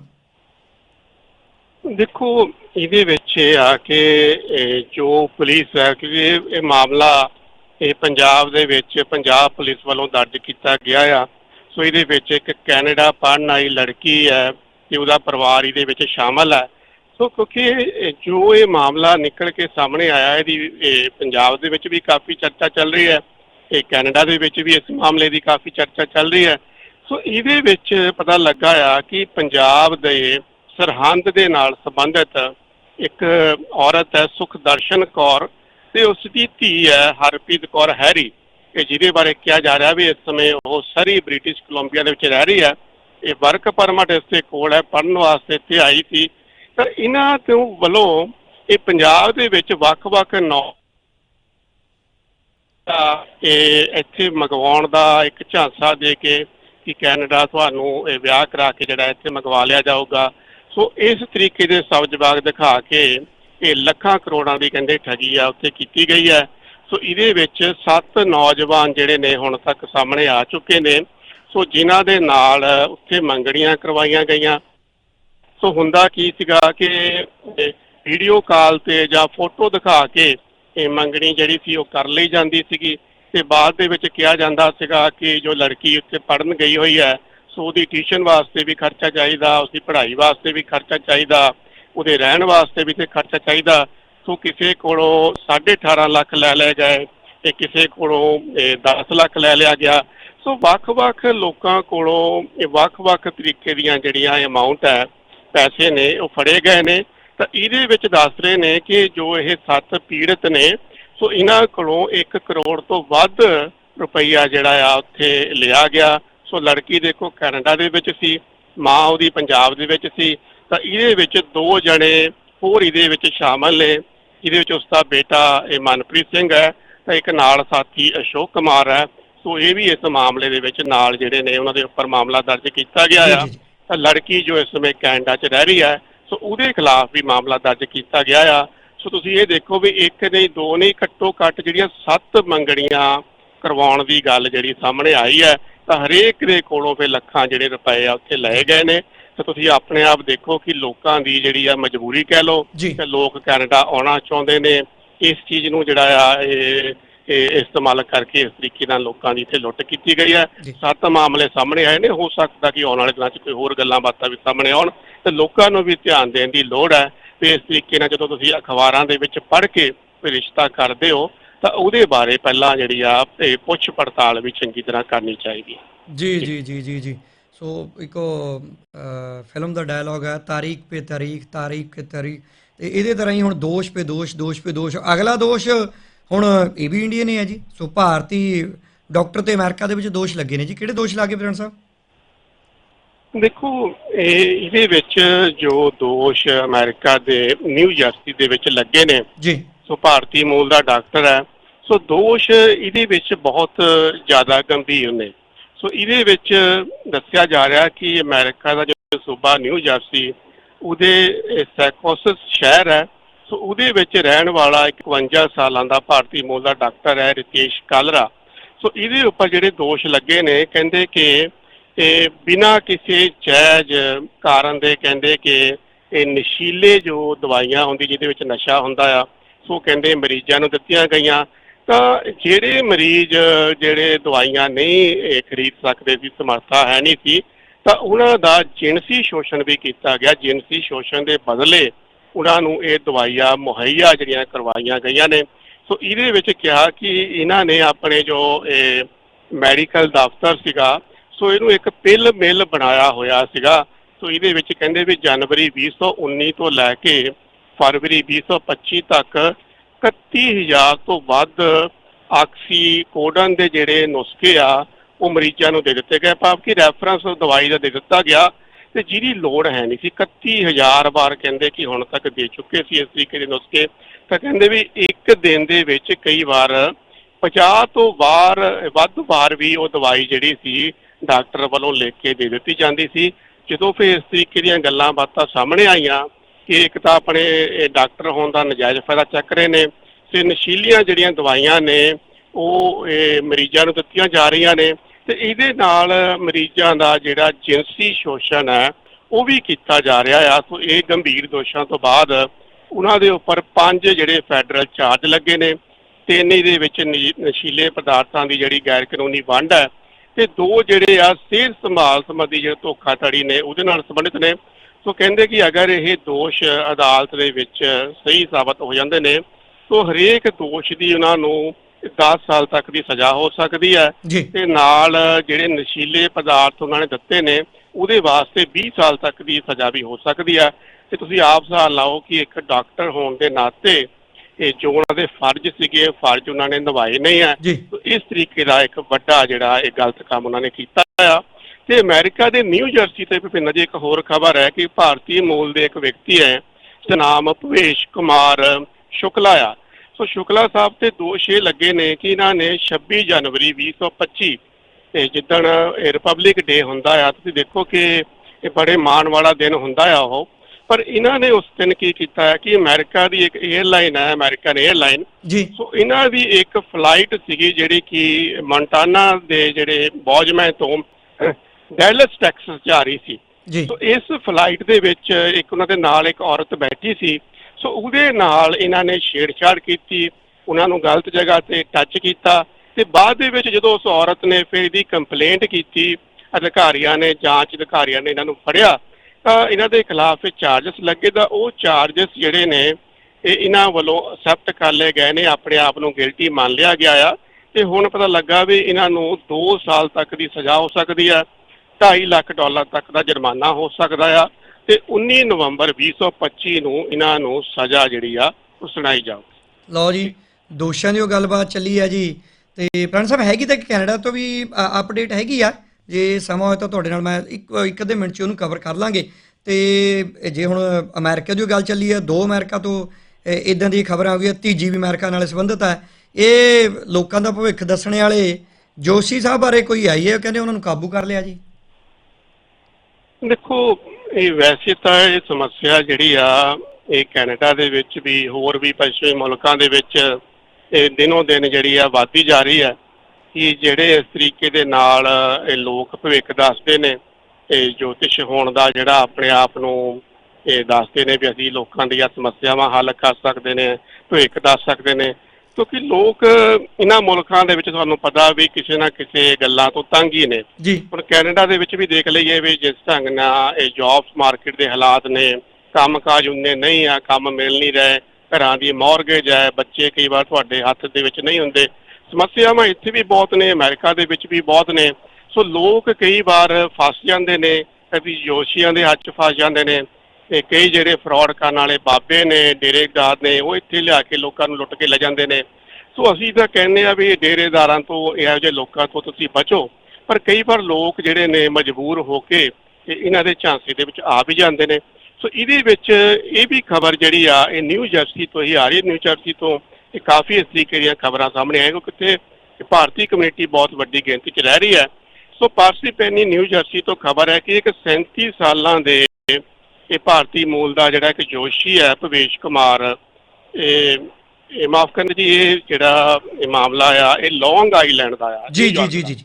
ਦੇਖੋ, ਇਹਦੇ ਵਿੱਚ ਇਹ ਆ ਕਿ ਜੋ ਪੁਲਿਸ ਹੈ ਕਿ ਇਹ ਮਾਮਲਾ ਇਹ ਪੰਜਾਬ ਦੇ ਵਿੱਚ ਪੰਜਾਬ ਪੁਲਿਸ ਵੱਲੋਂ ਦਰਜ ਕੀਤਾ ਗਿਆ ਆ। ਸੋ ਇਹਦੇ ਵਿੱਚ ਇੱਕ ਕੈਨੇਡਾ ਪੜ੍ਹਨ ਆਈ ਲੜਕੀ ਹੈ ਤੇ ਉਹਦਾ ਪਰਿਵਾਰ ਇਹਦੇ ਵਿੱਚ ਸ਼ਾਮਲ ਹੈ। ਸੋ ਕਿਉਂਕਿ ਜੋ ਇਹ ਮਾਮਲਾ ਨਿਕਲ ਕੇ ਸਾਹਮਣੇ ਆਇਆ, ਇਹਦੀ ਇਹ ਪੰਜਾਬ ਦੇ ਵਿੱਚ ਵੀ ਕਾਫੀ ਚਰਚਾ ਚੱਲ ਰਹੀ ਹੈ ਤੇ ਕੈਨੇਡਾ ਦੇ ਵਿੱਚ ਵੀ ਇਸ ਮਾਮਲੇ ਦੀ ਕਾਫੀ ਚਰਚਾ ਚੱਲ ਰਹੀ ਹੈ। ਸੋ ਇਹਦੇ ਵਿੱਚ ਪਤਾ ਲੱਗਾ ਆ ਕਿ ਪੰਜਾਬ ਦੇ ਸਰਹੰਦ ਦੇ ਨਾਲ ਸੰਬੰਧਿਤ ਇੱਕ ਔਰਤ ਹੈ, ਸੁਖਦਰਸ਼ਨ ਕੌਰ। ਤੇ ਉਸ ਦੀ ਧੀ ਹੈ ਹਰਪ੍ਰੀਤ ਕੌਰ ਹੈਰੀ, ਕਿ ਜਿਹਦੇ ਬਾਰੇ ਕਿਹਾ ਜਾ ਰਿਹਾ ਵੀ ਇਸ ਸਮੇਂ ਉਹ ਸਰੀ ਬ੍ਰਿਟਿਸ਼ ਕੋਲੰਬੀਆ ਦੇ ਵਿੱਚ ਰਹਿ ਰਹੀ ਹੈ। ਇਹ ਵਰਕ ਪਰਮਿਟ ਇਸ ਤੇ ਕੋਲ ਹੈ ਪੜਨ ਵਾਸਤੇ ਇੱਥੇ ਆਈ ਸੀ। ਤਾਂ ਇਹਨਾਂ ਤੋਂ ਵੱਲੋਂ ਇਹ ਪੰਜਾਬ ਦੇ ਵਿੱਚ ਵੱਖ-ਵੱਖ ਨੌ ਇਹ ਇੱਥੇ ਮੰਗਵਾਉਣ ਦਾ ਇੱਕ ਝਾਂਸਾ ਦੇ ਕੇ ਕਿ ਕੈਨੇਡਾ ਤੁਹਾਨੂੰ ਇਹ ਵਿਆਹ ਕਰਾ ਕੇ ਜਿਹੜਾ ਇੱਥੇ ਮੰਗਵਾ ਲਿਆ ਜਾਊਗਾ। ਸੋ ਇਸ ਤਰੀਕੇ ਦੇ ਸਬਜ਼ ਬਾਗ ਦਿਖਾ ਕੇ ਇਹ ਲੱਖਾਂ ਕਰੋੜਾਂ ਦੀ ਕਹਿੰਦੇ ਠੱਗੀ ਆ, ਉੱਥੇ ਕੀਤੀ ਗਈ ਹੈ। ਸੋ ਇਹਦੇ ਵਿੱਚ ਸੱਤ ਨੌਜਵਾਨ ਜਿਹੜੇ ਨੇ ਹੁਣ ਤੱਕ ਸਾਹਮਣੇ ਆ ਚੁੱਕੇ ਨੇ। ਸੋ ਜਿਨ੍ਹਾਂ ਦੇ ਨਾਲ ਉੱਥੇ ਮੰਗਣੀਆਂ ਕਰਵਾਈਆਂ ਗਈਆਂ। ਸੋ ਹੁੰਦਾ ਕੀ ਸੀਗਾ ਕਿ ਵੀਡੀਓ ਕਾਲ ਤੇ ਜਾਂ ਫੋਟੋ ਦਿਖਾ ਕੇ ਇਹ ਮੰਗਣੀ ਜਿਹੜੀ ਸੀ ਉਹ ਕਰ ਲਈ ਜਾਂਦੀ ਸੀਗੀ। ਤੇ ਬਾਅਦ ਦੇ ਵਿੱਚ ਕਿਹਾ ਜਾਂਦਾ ਸੀਗਾ ਕਿ ਜੋ ਲੜਕੀ ਉੱਥੇ ਪੜਨ ਗਈ ਹੋਈ ਹੈ, ਸੋ ਉਹਦੀ ਟਿਊਸ਼ਨ ਵਾਸਤੇ ਵੀ ਖਰਚਾ ਚਾਹੀਦਾ, ਉਸਦੀ ਪੜ੍ਹਾਈ ਵਾਸਤੇ ਵੀ ਖਰਚਾ ਚਾਹੀਦਾ। ਉਹਦੇ ਰਹਿਣ ਵਾਸਤੇ ਵੀ ਤੇ ਖਰਚਾ ਚਾਹੀਦਾ। ਸੋ ਕਿਸੇ ਕੋਲੋਂ 18.5 ਲੱਖ ਲੈ ਲਏ ਗਏ ਤੇ ਕਿਸੇ ਕੋਲੋਂ ਇਹ 10 ਲੱਖ ਲੈ ਲਿਆ ਗਿਆ। ਸੋ ਵੱਖ-ਵੱਖ ਲੋਕਾਂ ਕੋਲੋਂ ਇਹ ਵੱਖ-ਵੱਖ ਤਰੀਕੇ ਦੀਆਂ ਜਿਹੜੀਆਂ ਅਮਾਉਂਟ ਹੈ, ਪੈਸੇ ਨੇ, ਉਹ ਫੜੇ ਗਏ ਨੇ। ਤਾਂ ਇਹਦੇ ਵਿੱਚ ਦੱਸ ਰਹੇ ਨੇ ਕਿ ਜੋ ਇਹ ਸੱਤ ਪੀੜਤ ਨੇ, ਸੋ ਇਹਨਾਂ ਕੋਲੋਂ 1 ਕਰੋੜ ਤੋਂ ਵੱਧ ਰੁਪਈਆ ਜਿਹੜਾ ਆ ਉੱਥੇ ਲਿਆ ਗਿਆ। ਸੋ ਲੜਕੀ ਦੇਖੋ ਕੈਨੇਡਾ ਦੇ ਵਿੱਚ ਸੀ, ਮਾਂ ਉਹਦੀ ਪੰਜਾਬ ਦੇ ਵਿੱਚ ਸੀ ਤਾਂ ਇਹਦੇ ਵਿੱਚ ਦੋ ਜਣੇ ਹੋਰ ਇਹਦੇ ਵਿੱਚ ਸ਼ਾਮਲ ਨੇ। ਇਹਦੇ ਵਿੱਚ ਉਸਦਾ ਬੇਟਾ ਇਹ ਮਨਪ੍ਰੀਤ ਸਿੰਘ ਹੈ ਤਾਂ ਇੱਕ ਨਾਲ ਸਾਥੀ ਅਸ਼ੋਕ ਕੁਮਾਰ ਹੈ। ਸੋ ਇਹ ਵੀ ਇਸ ਮਾਮਲੇ ਦੇ ਵਿੱਚ ਨਾਲ ਜਿਹੜੇ ਨੇ ਉਹਨਾਂ ਦੇ ਉੱਪਰ ਮਾਮਲਾ ਦਰਜ ਕੀਤਾ ਗਿਆ ਆ। ਤਾਂ ਲੜਕੀ ਜੋ ਇਸ ਸਮੇਂ ਕੈਨੇਡਾ 'ਚ ਰਹਿ ਰਹੀ ਹੈ ਸੋ ਉਹਦੇ ਖਿਲਾਫ ਵੀ ਮਾਮਲਾ ਦਰਜ ਕੀਤਾ ਗਿਆ ਆ। ਸੋ ਤੁਸੀਂ ਇਹ ਦੇਖੋ ਵੀ ਇੱਕ ਨਹੀਂ ਦੋ ਨਹੀਂ ਘੱਟੋ ਘੱਟ ਜਿਹੜੀਆਂ ਸੱਤ ਮੰਗਣੀਆਂ ਕਰਵਾਉਣ ਦੀ ਗੱਲ ਜਿਹੜੀ ਸਾਹਮਣੇ ਆਈ ਹੈ ਤਾਂ ਹਰੇਕ ਦੇ ਕੋਲੋਂ ਫਿਰ ਲੱਖਾਂ ਜਿਹੜੇ ਰੁਪਏ ਆ ਉੱਥੇ ਲਏ ਗਏ ਨੇ। ਤਾਂ ਤੁਸੀਂ ਆਪਣੇ ਆਪ ਦੇਖੋ ਕਿ ਲੋਕਾਂ ਦੀ ਜਿਹੜੀ ਆ ਮਜਬੂਰੀ ਕਹਿ ਜੀ। ਤੇ ਲੋਕ ਕੈਨੇਡਾ ਆਉਣਾ ਚਾਹੁੰਦੇ ਨੇ। ਇਸ ਚੀਜ਼ ਨੂੰ ਜਿਹੜਾ ਆ ਇਹ ਇਸਤੇਮਾਲ ਕਰਕੇ ਇਸ ਤਰੀਕੇ ਨਾਲ ਲੋਕਾਂ ਦੀ ਇੱਥੇ ਲੁੱਟ ਕੀਤੀ ਗਈ ਹੈ। ਸੱਤ ਮਾਮਲੇ ਸਾਹਮਣੇ ਆਏ ਨੇ। ਹੋ ਸਕਦਾ ਕਿ ਆਉਣ ਵਾਲੇ ਦਿਨਾਂ 'ਚ ਕੋਈ ਹੋਰ ਗੱਲਾਂ ਬਾਤਾਂ ਵੀ ਸਾਹਮਣੇ ਆਉਣ। ਤੇ ਲੋਕਾਂ ਨੂੰ ਵੀ ਧਿਆਨ ਦੇਣ ਦੀ ਲੋੜ ਹੈ ਤੇ ਇਸ ਤਰੀਕੇ ਨਾਲ ਜਦੋਂ ਤੁਸੀਂ ਅਖਬਾਰਾਂ ਦੇ ਵਿੱਚ ਪੜ੍ਹ ਕੇ ਰਿਸ਼ਤਾ ਕਰਦੇ ਹੋ ਤਾਂ ਉਹਦੇ ਬਾਰੇ ਪਹਿਲਾਂ ਜਿਹੜੀ ਆ ਇਹ ਪੁੱਛ ਪੜਤਾਲ ਵੀ ਚੰਗੀ ਤਰ੍ਹਾਂ ਕਰਨੀ ਚਾਹੀਦੀ ਹੈ ਜੀ ਜੀ ਜੀ ਜੀ ਜੀ। ਸੋ ਇੱਕ ਫਿਲਮ ਦਾ ਡਾਇਲੌਗ ਹੈ ਤਾਰੀਖ ਪੇ ਤਾਰੀਖ ਤਾਰੀਖ ਪੇ ਤਾਰੀਖ। ਤੇ ਇਹਦੇ ਤਰ੍ਹਾਂ ਹੀ ਹੁਣ ਦੋਸ਼ ਪੇ ਦੋਸ਼ ਦੋਸ਼ ਪੇ ਦੋਸ਼। ਅਗਲਾ ਦੋਸ਼ ਹੁਣ ਇਹ ਵੀ ਇੰਡੀਅਨ ਹੀ ਹੈ ਜੀ। ਸੋ ਭਾਰਤੀ ਡਾਕਟਰ ਤੇ ਅਮਰੀਕਾ ਦੇ ਵਿੱਚ ਦੋਸ਼ ਲੱਗੇ ਨੇ ਜੀ। ਕਿਹੜੇ ਦੋਸ਼ ਲੱਗੇ ਪ੍ਰਣ ਸਾਹਿਬ? ਦੇਖੋ ਇਹ ਇਹਦੇ ਵਿੱਚ ਜੋ ਦੋਸ਼ ਅਮਰੀਕਾ ਦੇ ਨਿਊ ਜਰਸੀ ਦੇ ਵਿੱਚ ਲੱਗੇ ਨੇ ਜੀ। ਸੋ ਭਾਰਤੀ ਮੂਲ ਦਾ ਡਾਕਟਰ ਹੈ। ਸੋ ਦੋਸ਼ ਇਹਦੇ ਵਿੱਚ ਬਹੁਤ ਜ਼ਿਆਦਾ ਗੰਭੀਰ ਨੇ। ਸੋ ਇਹਦੇ ਵਿੱਚ ਦੱਸਿਆ ਜਾ ਰਿਹਾ ਕਿ ਅਮਰੀਕਾ ਦਾ ਜੋ ਸੂਬਾ ਨਿਊ ਜਰਸੀ, ਉਹਦੇ ਸੈਕੋਸਸ ਸ਼ਹਿਰ ਹੈ। ਸੋ ਉਹਦੇ ਵਿੱਚ ਰਹਿਣ ਵਾਲਾ ਇੱਕ 51 ਸਾਲਾਂ ਦਾ ਭਾਰਤੀ ਮੂਲ ਦਾ ਡਾਕਟਰ ਹੈ ਰਿਤੇਸ਼ ਕਾਲਰਾ। ਸੋ ਇਹਦੇ ਉੱਪਰ ਜਿਹੜੇ ਦੋਸ਼ ਲੱਗੇ ਨੇ, ਕਹਿੰਦੇ ਕਿ ਇਹ ਬਿਨਾਂ ਕਿਸੇ ਜਾਇਜ਼ ਕਾਰਨ ਦੇ ਕਹਿੰਦੇ ਕਿ ਇਹ ਨਸ਼ੀਲੇ ਜੋ ਦਵਾਈਆਂ ਹੁੰਦੀ ਜਿਹਦੇ ਵਿੱਚ ਨਸ਼ਾ ਹੁੰਦਾ ਆ, ਸੋ ਕਹਿੰਦੇ ਮਰੀਜ਼ਾਂ ਨੂੰ ਦਿੱਤੀਆਂ ਗਈਆਂ। ਤਾਂ ਜਿਹੜੇ ਮਰੀਜ਼, ਜਿਹੜੇ ਦਵਾਈਆਂ ਨਹੀਂ ਖਰੀਦ ਸਕਦੇ ਸੀ, ਸਮਰੱਥਾ ਹੈ ਨਹੀਂ ਸੀ, ਤਾਂ ਉਹਨਾਂ ਦਾ ਜਿਨਸੀ ਸ਼ੋਸ਼ਣ ਵੀ ਕੀਤਾ ਗਿਆ। ਜਿਨਸੀ ਸ਼ੋਸ਼ਣ ਦੇ ਬਦਲੇ ਉਹਨਾਂ ਨੂੰ ਇਹ ਦਵਾਈਆਂ, ਮੁਹੱਈਆ ਜਿਹੜੀਆਂ ਕਰਵਾਈਆਂ ਗਈਆਂ ਨੇ। ਸੋ ਇਹਦੇ ਵਿੱਚ ਕਿਹਾ ਕਿ ਇਹਨਾਂ ਨੇ ਆਪਣੇ ਜੋ ਇਹ ਮੈਡੀਕਲ ਦਫ਼ਤਰ ਸੀਗਾ, ਸੋ ਇਹਨੂੰ ਇੱਕ ਪਿਲ ਮਿਲ ਬਣਾਇਆ ਹੋਇਆ ਸੀਗਾ। ਸੋ ਇਹਦੇ ਵਿੱਚ ਕਹਿੰਦੇ ਵੀ ਜਨਵਰੀ 2019 ਤੋਂ ਲੈ ਕੇ ਫਰਵਰੀ 2025 ਤੱਕ 31000 ਤੋਂ ਵੱਧ ਆਕਸੀਕੋਡਨ ਦੇ ਜਿਹੜੇ ਨੁਸਖੇ ਆ, ਉਹ ਮਰੀਜ਼ਾਂ ਨੂੰ ਦੇ ਦਿੱਤੇ ਗਏ। ਭਾਵ ਕਿ ਰੈਫਰੈਂਸ ਦਵਾਈ ਦਾ ਦੇ ਦਿੱਤਾ ਗਿਆ ਤੇ ਜਿਹਦੀ ਲੋੜ ਹੈ ਨਹੀਂ ਸੀ। 31000 ਵਾਰ ਕਹਿੰਦੇ ਕਿ ਹੁਣ ਤੱਕ ਦੇ ਚੁੱਕੇ ਸੀ ਇਸ ਤਰੀਕੇ ਦੇ ਨੁਸਖੇ। ਤਾਂ ਕਹਿੰਦੇ ਵੀ ਇੱਕ ਦਿਨ ਦੇ ਵਿੱਚ ਕਈ ਵਾਰ 50 ਤੋਂ ਵਾਰ, ਵੱਧ ਵਾਰ ਵੀ ਉਹ ਦਵਾਈ ਜਿਹੜੀ ਸੀ, ਡਾਕਟਰ ਵੱਲੋਂ ਲਿਖ ਕੇ ਦੇ ਦਿੱਤੀ ਜਾਂਦੀ ਸੀ। ਜਦੋਂ ਫਿਰ ਇਸ ਤਰੀਕੇ ਦੀਆਂ ਗੱਲਾਂ ਬਾਤਾਂ ਸਾਹਮਣੇ ਆਈਆਂ ਕਿ ਇੱਕ ਤਾਂ ਆਪਣੇ ਇਹ ਡਾਕਟਰ ਹੋਣ ਦਾ ਨਜਾਇਜ਼ ਫਾਇਦਾ ਚੱਕ ਰਹੇ ਨੇ ਤੇ ਨਸ਼ੀਲੀਆਂ ਜਿਹੜੀਆਂ ਦਵਾਈਆਂ ਨੇ, ਉਹ ਇਹ ਮਰੀਜ਼ਾਂ ਨੂੰ ਦਿੱਤੀਆਂ ਜਾ ਰਹੀਆਂ ਨੇ ਤੇ ਇਹਦੇ ਨਾਲ ਮਰੀਜ਼ਾਂ ਦਾ ਜਿਹੜਾ ਜਿਨਸੀ ਸ਼ੋਸ਼ਣ ਹੈ, ਉਹ ਵੀ ਕੀਤਾ ਜਾ ਰਿਹਾ ਆ। ਸੋ ਇਹ ਗੰਭੀਰ ਦੋਸ਼ਾਂ ਤੋਂ ਬਾਅਦ ਉਹਨਾਂ ਦੇ ਉੱਪਰ ਪੰਜ ਜਿਹੜੇ ਫੈਡਰਲ ਚਾਰਜ ਲੱਗੇ ਨੇ, ਤਿੰਨ ਇਹਦੇ ਵਿੱਚ ਨੀ- ਨਸ਼ੀਲੇ ਪਦਾਰਥਾਂ ਦੀ ਜਿਹੜੀ ਗੈਰ ਕਾਨੂੰਨੀ ਵੰਡ ਹੈ ਤੇ ਦੋ ਜਿਹੜੇ ਆ ਸਿਹਤ ਸੰਭਾਲ ਸੰਬੰਧੀ ਜਿਹੜੇ ਧੋਖਾਧੜੀ ਨੇ, ਉਹਦੇ ਨਾਲ ਸੰਬੰਧਿਤ ਨੇ। ਸੋ ਕਹਿੰਦੇ ਕਿ ਅਗਰ ਇਹ ਦੋਸ਼ ਅਦਾਲਤ ਦੇ ਵਿੱਚ ਸਹੀ ਸਾਬਤ ਹੋ ਜਾਂਦੇ ਨੇ ਸੋ ਹਰੇਕ ਦੋਸ਼ ਦੀ ਉਹਨਾਂ ਨੂੰ 10 ਸਾਲ ਤੱਕ ਦੀ ਸਜ਼ਾ ਹੋ ਸਕਦੀ ਹੈ। ਤੇ ਨਾਲ ਜਿਹੜੇ ਨਸ਼ੀਲੇ ਪਦਾਰਥ ਉਹਨਾਂ ਨੇ ਦਿੱਤੇ ਨੇ ਉਹਦੇ ਵਾਸਤੇ 20 ਸਾਲ ਤੱਕ ਦੀ ਸਜ਼ਾ ਵੀ ਹੋ ਸਕਦੀ ਹੈ। ਤੇ ਤੁਸੀਂ ਆਪ ਹਿਸਾਬ ਲਾਓ ਕਿ ਇੱਕ ਡਾਕਟਰ ਹੋਣ ਦੇ ਨਾਤੇ ਇਹ ਜੋ ਉਹਨਾਂ ਦੇ ਫਰਜ਼ ਸੀਗੇ ਫਰਜ਼ ਉਹਨਾਂ ਨੇ ਨਿਭਾਏ ਨਹੀਂ ਤੋ ਇਸ ਤਰੀਕੇ ਦਾ ਇੱਕ ਵੱਡਾ ਜਿਹੜਾ ਇਹ ਗਲਤ ਕੰਮ ਉਹਨਾਂ ਨੇ ਕੀਤਾ ਆ। ਤੇ ਅਮਰੀਕਾ ਦੇ ਨਿਊ ਜਰਸੀ ਤੇ ਭਿੰਨ ਜੀ ਇੱਕ ਹੋਰ ਖਬਰ ਹੈ ਕਿ ਭਾਰਤੀ ਮੂਲ ਦੇ ਇੱਕ ਵਿਅਕਤੀ ਹੈ ਜਿਸਦਾ ਨਾਮ ਭਵੇਸ਼ ਕੁਮਾਰ ਸ਼ੁਕਲਾ ਆ। ਸੋ ਸ਼ੁਕਲਾ ਸਾਹਿਬ ਤੇ ਦੋਸ਼ ਇਹ ਲੱਗੇ ਨੇ ਕਿ ਇਹਨਾਂ ਨੇ 26 ਜਨਵਰੀ 2025 ਤੇ ਜਿੱਦਣ ਰਿਪਬਲਿਕ ਡੇ ਹੁੰਦਾ ਆ ਤੁਸੀਂ ਦੇਖੋ ਕਿ ਇਹ ਬੜੇ ਮਾਣ ਵਾਲਾ ਦਿਨ ਹੁੰਦਾ ਆ ਉਹ। ਪਰ ਇਹਨਾਂ ਨੇ ਉਸ ਦਿਨ ਕੀ ਕੀਤਾ ਹੈ ਕਿ ਅਮਰੀਕਾ ਦੀ ਇੱਕ 에ਅਰਲਾਈਨ ਹੈ ਅਮਰੀਕਨ 에ਅਰਲਾਈਨ ਜੀ। ਸੋ ਇਹਨਾਂ ਦੀ ਇੱਕ ਫਲਾਈਟ ਸੀਗੀ ਜਿਹੜੀ ਕਿ ਮੌਂਟਾਨਾ ਦੇ ਜਿਹੜੇ ਬੌਜਮੈਨ ਤੋਂ ਡੈਲਸ ਟੈਕਸਸ ਜਾ ਰਹੀ ਸੀ। ਜੀ। ਸੋ ਇਸ ਫਲਾਈਟ ਦੇ ਵਿੱਚ ਇੱਕ ਉਹਨਾਂ ਦੇ ਨਾਲ ਇੱਕ ਔਰਤ ਬੈਠੀ ਸੀ। ਸੋ ਉਹਦੇ ਨਾਲ ਇਹਨਾਂ ਨੇ ਛੇੜਛਾੜ ਕੀਤੀ। ਉਹਨਾਂ ਨੂੰ ਗਲਤ ਜਗ੍ਹਾ ਤੇ ਟੱਚ ਕੀਤਾ। ਤੇ ਬਾਅਦ ਦੇ ਵਿੱਚ ਜਦੋਂ ਉਸ ਔਰਤ ਨੇ ਫਿਰ ਇਹਦੀ ਕੰਪਲੇਂਟ ਕੀਤੀ ਅਧਿਕਾਰੀਆਂ ਨੇ ਜਾਂਚ ਅਧਿਕਾਰੀਆਂ ਨੇ ਇਹਨਾਂ ਨੂੰ ਫੜਿਆ ਤਾਂ ਇਹਨਾਂ ਦੇ ਖਿਲਾਫ ਚਾਰਜਸ ਲੱਗੇ ਤਾਂ ਉਹ ਚਾਰਜਸ ਜਿਹੜੇ ਨੇ ਇਹ ਇਹਨਾਂ ਵੱਲੋਂ ਅਸੈਪਟ ਕਰ ਲਏ ਗਏ ਨੇ। ਆਪਣੇ ਆਪ ਨੂੰ ਗਿਲਟੀ ਮੰਨ ਲਿਆ ਗਿਆ ਆ। ਤੇ ਹੁਣ ਪਤਾ ਲੱਗਾ ਵੀ ਇਹਨਾਂ ਨੂੰ 2 ਸਾਲ ਤੱਕ ਦੀ ਸਜ਼ਾ ਹੋ ਸਕਦੀ ਆ। 2.5 ਲੱਖ ਡਾਲਰ ਤੱਕ ਦਾ ਜੁਰਮਾਨਾ ਹੋ ਸਕਦਾ ਆ ਤੇ 19 ਨਵੰਬਰ 2025 ਨੂੰ ਇਹਨਾਂ ਨੂੰ ਸਜ਼ਾ ਜਿਹੜੀ ਆ ਉਹ ਸੁਣਾਈ ਜਾਊ ਲਓ ਜੀ, ਦੋਸ਼ਾਂ ਦੀ ਉਹ ਗੱਲਬਾਤ ਚੱਲੀ ਆ ਜੀ। ਤੇ ਪ੍ਰਾਣ ਸਾਹਿਬ, ਹੈਗੀ ਤਾਂ ਕੈਨੇਡਾ ਤੋਂ ਵੀ ਅਪਡੇਟ ਹੈਗੀ ਆ? ਜੇ ਸਮਾਂ ਹੋਇਆ ਤਾਂ ਤੁਹਾਡੇ ਨਾਲ ਮੈਂ ਇੱਕ ਇੱਕ ਅੱਧੇ ਮਿੰਟ 'ਚ ਉਹਨੂੰ ਕਵਰ ਕਰ ਲਾਂਗੇ। ਤੇ ਜੇ ਹੁਣ ਅਮਰੀਕਾ ਦੀ ਗੱਲ ਚੱਲੀ ਆ, ਦੋ ਅਮਰੀਕਾ ਤੋਂ ਇਦਾਂ ਦੀ ਖਬਰਾਂ ਆ ਗਈਆਂ ਤੀਜੀ ਵੀ ਅਮਰੀਕਾ ਨਾਲ ਸੰਬੰਧਿਤ ਆ। ਇਹ ਲੋਕਾਂ ਦਾ ਭਵਿੱਖ ਦੱਸਣ ਵਾਲੇ ਜੋਸ਼ੀ ਸਾਹਿਬ ਬਾਰੇ ਕੋਈ ਆਈ ਹੈ ਕਹਿੰਦੇ ਉਹਨਾਂ ਨੂੰ ਕਾਬੂ ਕਰ ਲਿਆ ਜੀ। ਦੇਖੋ, ਇਹ ਵੈਸੇ ਤਾਂ ਇਹ ਸਮੱਸਿਆ ਜਿਹੜੀ ਆ, ਇਹ ਕੈਨੇਡਾ ਦੇ ਵਿੱਚ ਵੀ, ਹੋਰ ਵੀ ਪੱਛਮੀ ਮੁਲਕਾਂ ਦੇ ਵਿੱਚ, ਇਹ ਦਿਨੋਂ ਦਿਨ ਜਿਹੜੀ ਆ ਵੱਧਦੀ ਜਾ ਰਹੀ ਹੈ। ਕਿ ਜਿਹੜੇ ਇਸ ਤਰੀਕੇ ਦੇ ਨਾਲ ਇਹ ਲੋਕ ਭਵਿੱਖ ਦੱਸਦੇ ਨੇ ਇਹ ਜੋਤਿਸ਼ ਹੋਣ ਦਾ ਜਿਹੜਾ ਆਪਣੇ ਆਪ ਨੂੰ ਇਹ ਦੱਸਦੇ ਨੇ ਵੀ ਅਸੀਂ ਲੋਕਾਂ ਦੀਆਂ ਸਮੱਸਿਆਵਾਂ ਹੱਲ ਕਰ ਸਕਦੇ ਨੇ, ਭਵਿੱਖ ਦੱਸ ਸਕਦੇ ਨੇ। ਕਿਉਂਕਿ ਲੋਕ ਇਹਨਾਂ ਮੁਲਕਾਂ ਦੇ ਵਿੱਚ ਤੁਹਾਨੂੰ ਪਤਾ ਵੀ ਕਿਸੇ ਨਾ ਕਿਸੇ ਗੱਲਾਂ ਤੋਂ ਤੰਗ ਹੀ ਨੇ। ਜੀ। ਹੁਣ ਕੈਨੇਡਾ ਦੇ ਵਿੱਚ ਵੀ ਦੇਖ ਲਈਏ ਵੀ ਜਿਸ ਢੰਗ ਨਾਲ ਇਹ ਜੌਬਸ ਮਾਰਕੀਟ ਦੇ ਹਾਲਾਤ ਨੇ ਕੰਮਕਾਜ ਉਨੇ ਨਹੀਂ ਆ ਕੰਮ ਮਿਲ ਨਹੀਂ ਰਹੇ ਘਰਾਂ ਦੀ ਮੌਰਗੇਜ ਹੈ ਬੱਚੇ ਕਈ ਵਾਰ ਤੁਹਾਡੇ ਹੱਥ ਦੇ ਵਿੱਚ ਨਹੀਂ ਹੁੰਦੇ। ਸਮੱਸਿਆਵਾਂ ਇੱਥੇ ਵੀ ਬਹੁਤ ਨੇ ਅਮਰੀਕਾ ਦੇ ਵਿੱਚ ਵੀ ਬਹੁਤ ਨੇ। ਸੋ ਲੋਕ ਕਈ ਵਾਰ ਫਸ ਜਾਂਦੇ ਨੇ ਕਦੀ ਜੋਸ਼ੀਆਂ ਦੇ ਹੱਥ ਫਸ ਜਾਂਦੇ ਨੇ। ਤੇ ਕਈ ਜਿਹੜੇ ਫਰਾਡ ਕਰਨ ਵਾਲੇ ਬਾਬੇ ਨੇ, ਡੇਰੇਦਾਰ ਨੇ, ਉਹ ਇੱਥੇ ਲਿਆ ਕੇ ਲੋਕਾਂ ਨੂੰ ਲੁੱਟ ਕੇ ਲੈ ਜਾਂਦੇ ਨੇ। ਸੋ ਅਸੀਂ ਤਾਂ ਕਹਿੰਦੇ ਆ ਵੀ ਇਹ ਡੇਰੇਦਾਰਾਂ ਤੋਂ ਇਹੋ ਜਿਹੇ ਲੋਕਾਂ ਤੋਂ ਤੁਸੀਂ ਬਚੋ। ਪਰ ਕਈ ਵਾਰ ਲੋਕ ਜਿਹੜੇ ਨੇ ਮਜਬੂਰ ਹੋ ਕੇ ਇਹਨਾਂ ਦੇ ਝਾਂਸੇ ਦੇ ਵਿੱਚ ਆ ਵੀ ਜਾਂਦੇ ਨੇ। ਸੋ ਇਹਦੇ ਵਿੱਚ ਇਹ ਵੀ ਖਬਰ ਜਿਹੜੀ ਆ, ਇਹ ਨਿਊ ਜਰਸੀ ਤੋਂ ਹੀ ਆ ਰਹੀ ਹੈ ਨਿਊ ਜਰਸੀ ਤੋਂ, ਇਹ ਕਾਫੀ ਇਸ ਤਰੀਕੇ ਦੀਆਂ ਖਬਰਾਂ ਸਾਹਮਣੇ ਆਏ ਕਿਉਂਕਿ ਇੱਥੇ ਭਾਰਤੀ ਕਮਿਊਨਿਟੀ ਬਹੁਤ ਵੱਡੀ ਗਿਣਤੀ 'ਚ ਰਹਿ ਰਹੀ ਹੈ। So Parsippany New Jersey ਤੋਂ ਖਬਰ ਹੈ ਕਿ ਇੱਕ 37 ਸਾਲਾਂ ਦੇ ਇਹ ਭਾਰਤੀ ਮੂਲ ਦਾ ਜਿਹੜਾ ਇੱਕ ਜੋਸ਼ੀ ਹੈ ਭਵੇਸ਼ ਕੁਮਾਰ ਇਹ ਇਹ ਮਾਫ ਕਰਨਾ ਜੀ ਇਹ ਜਿਹੜਾ ਇਹ ਮਾਮਲਾ ਆ ਇਹ ਲੌਂਗ ਆਈਲੈਂਡ ਦਾ ਆ ਜੀ ਜੀ ਜੀ। ਜੀ।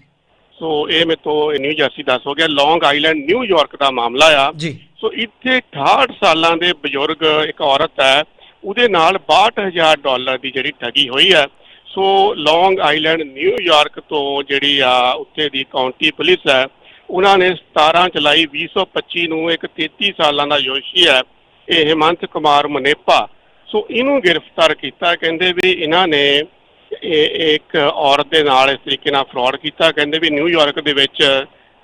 ਸੋ ਇਹ ਮੇਰੇ ਤੋਂ ਨਿਊ ਜਰਸੀ ਦੱਸ ਹੋ ਗਿਆ ਲੌਂਗ ਆਈਲੈਂਡ ਨਿਊਯਾਰਕ ਦਾ ਮਾਮਲਾ ਆ। ਜੀ। ਸੋ ਇੱਥੇ 68 ਸਾਲਾਂ ਦੇ ਬਜ਼ੁਰਗ ਇੱਕ ਔਰਤ ਹੈ ਉਹਦੇ ਨਾਲ 62000 ਡਾਲਰ ਦੀ ਜਿਹੜੀ ਠੱਗੀ ਹੋਈ ਹੈ। ਸੋ ਲੌਂਗ ਆਈਲੈਂਡ ਨਿਊਯਾਰਕ ਤੋਂ ਜਿਹੜੀ ਆ ਉੱਥੇ ਦੀ ਕਾਉਂਟੀ ਪੁਲਿਸ ਹੈ ਉਹਨਾਂ ਨੇ 17 ਜੁਲਾਈ 2025 ਨੂੰ ਇੱਕ 33 ਸਾਲਾਂ ਦਾ ਯੋਸ਼ੀ ਹੈ ਇਹ ਹਿਮੰਤ ਕੁਮਾਰ ਮਨੇਪਾ। ਸੋ ਇਹਨੂੰ ਗ੍ਰਿਫਤਾਰ ਕੀਤਾ ਕਹਿੰਦੇ ਵੀ ਇਹਨਾਂ ਨੇ ਇੱਕ ਔਰਤ ਦੇ ਨਾਲ ਇਸ ਤਰੀਕੇ ਨਾਲ ਫਰਾਡ ਕੀਤਾ ਕਹਿੰਦੇ ਵੀ ਨਿਊਯਾਰਕ ਦੇ ਵਿੱਚ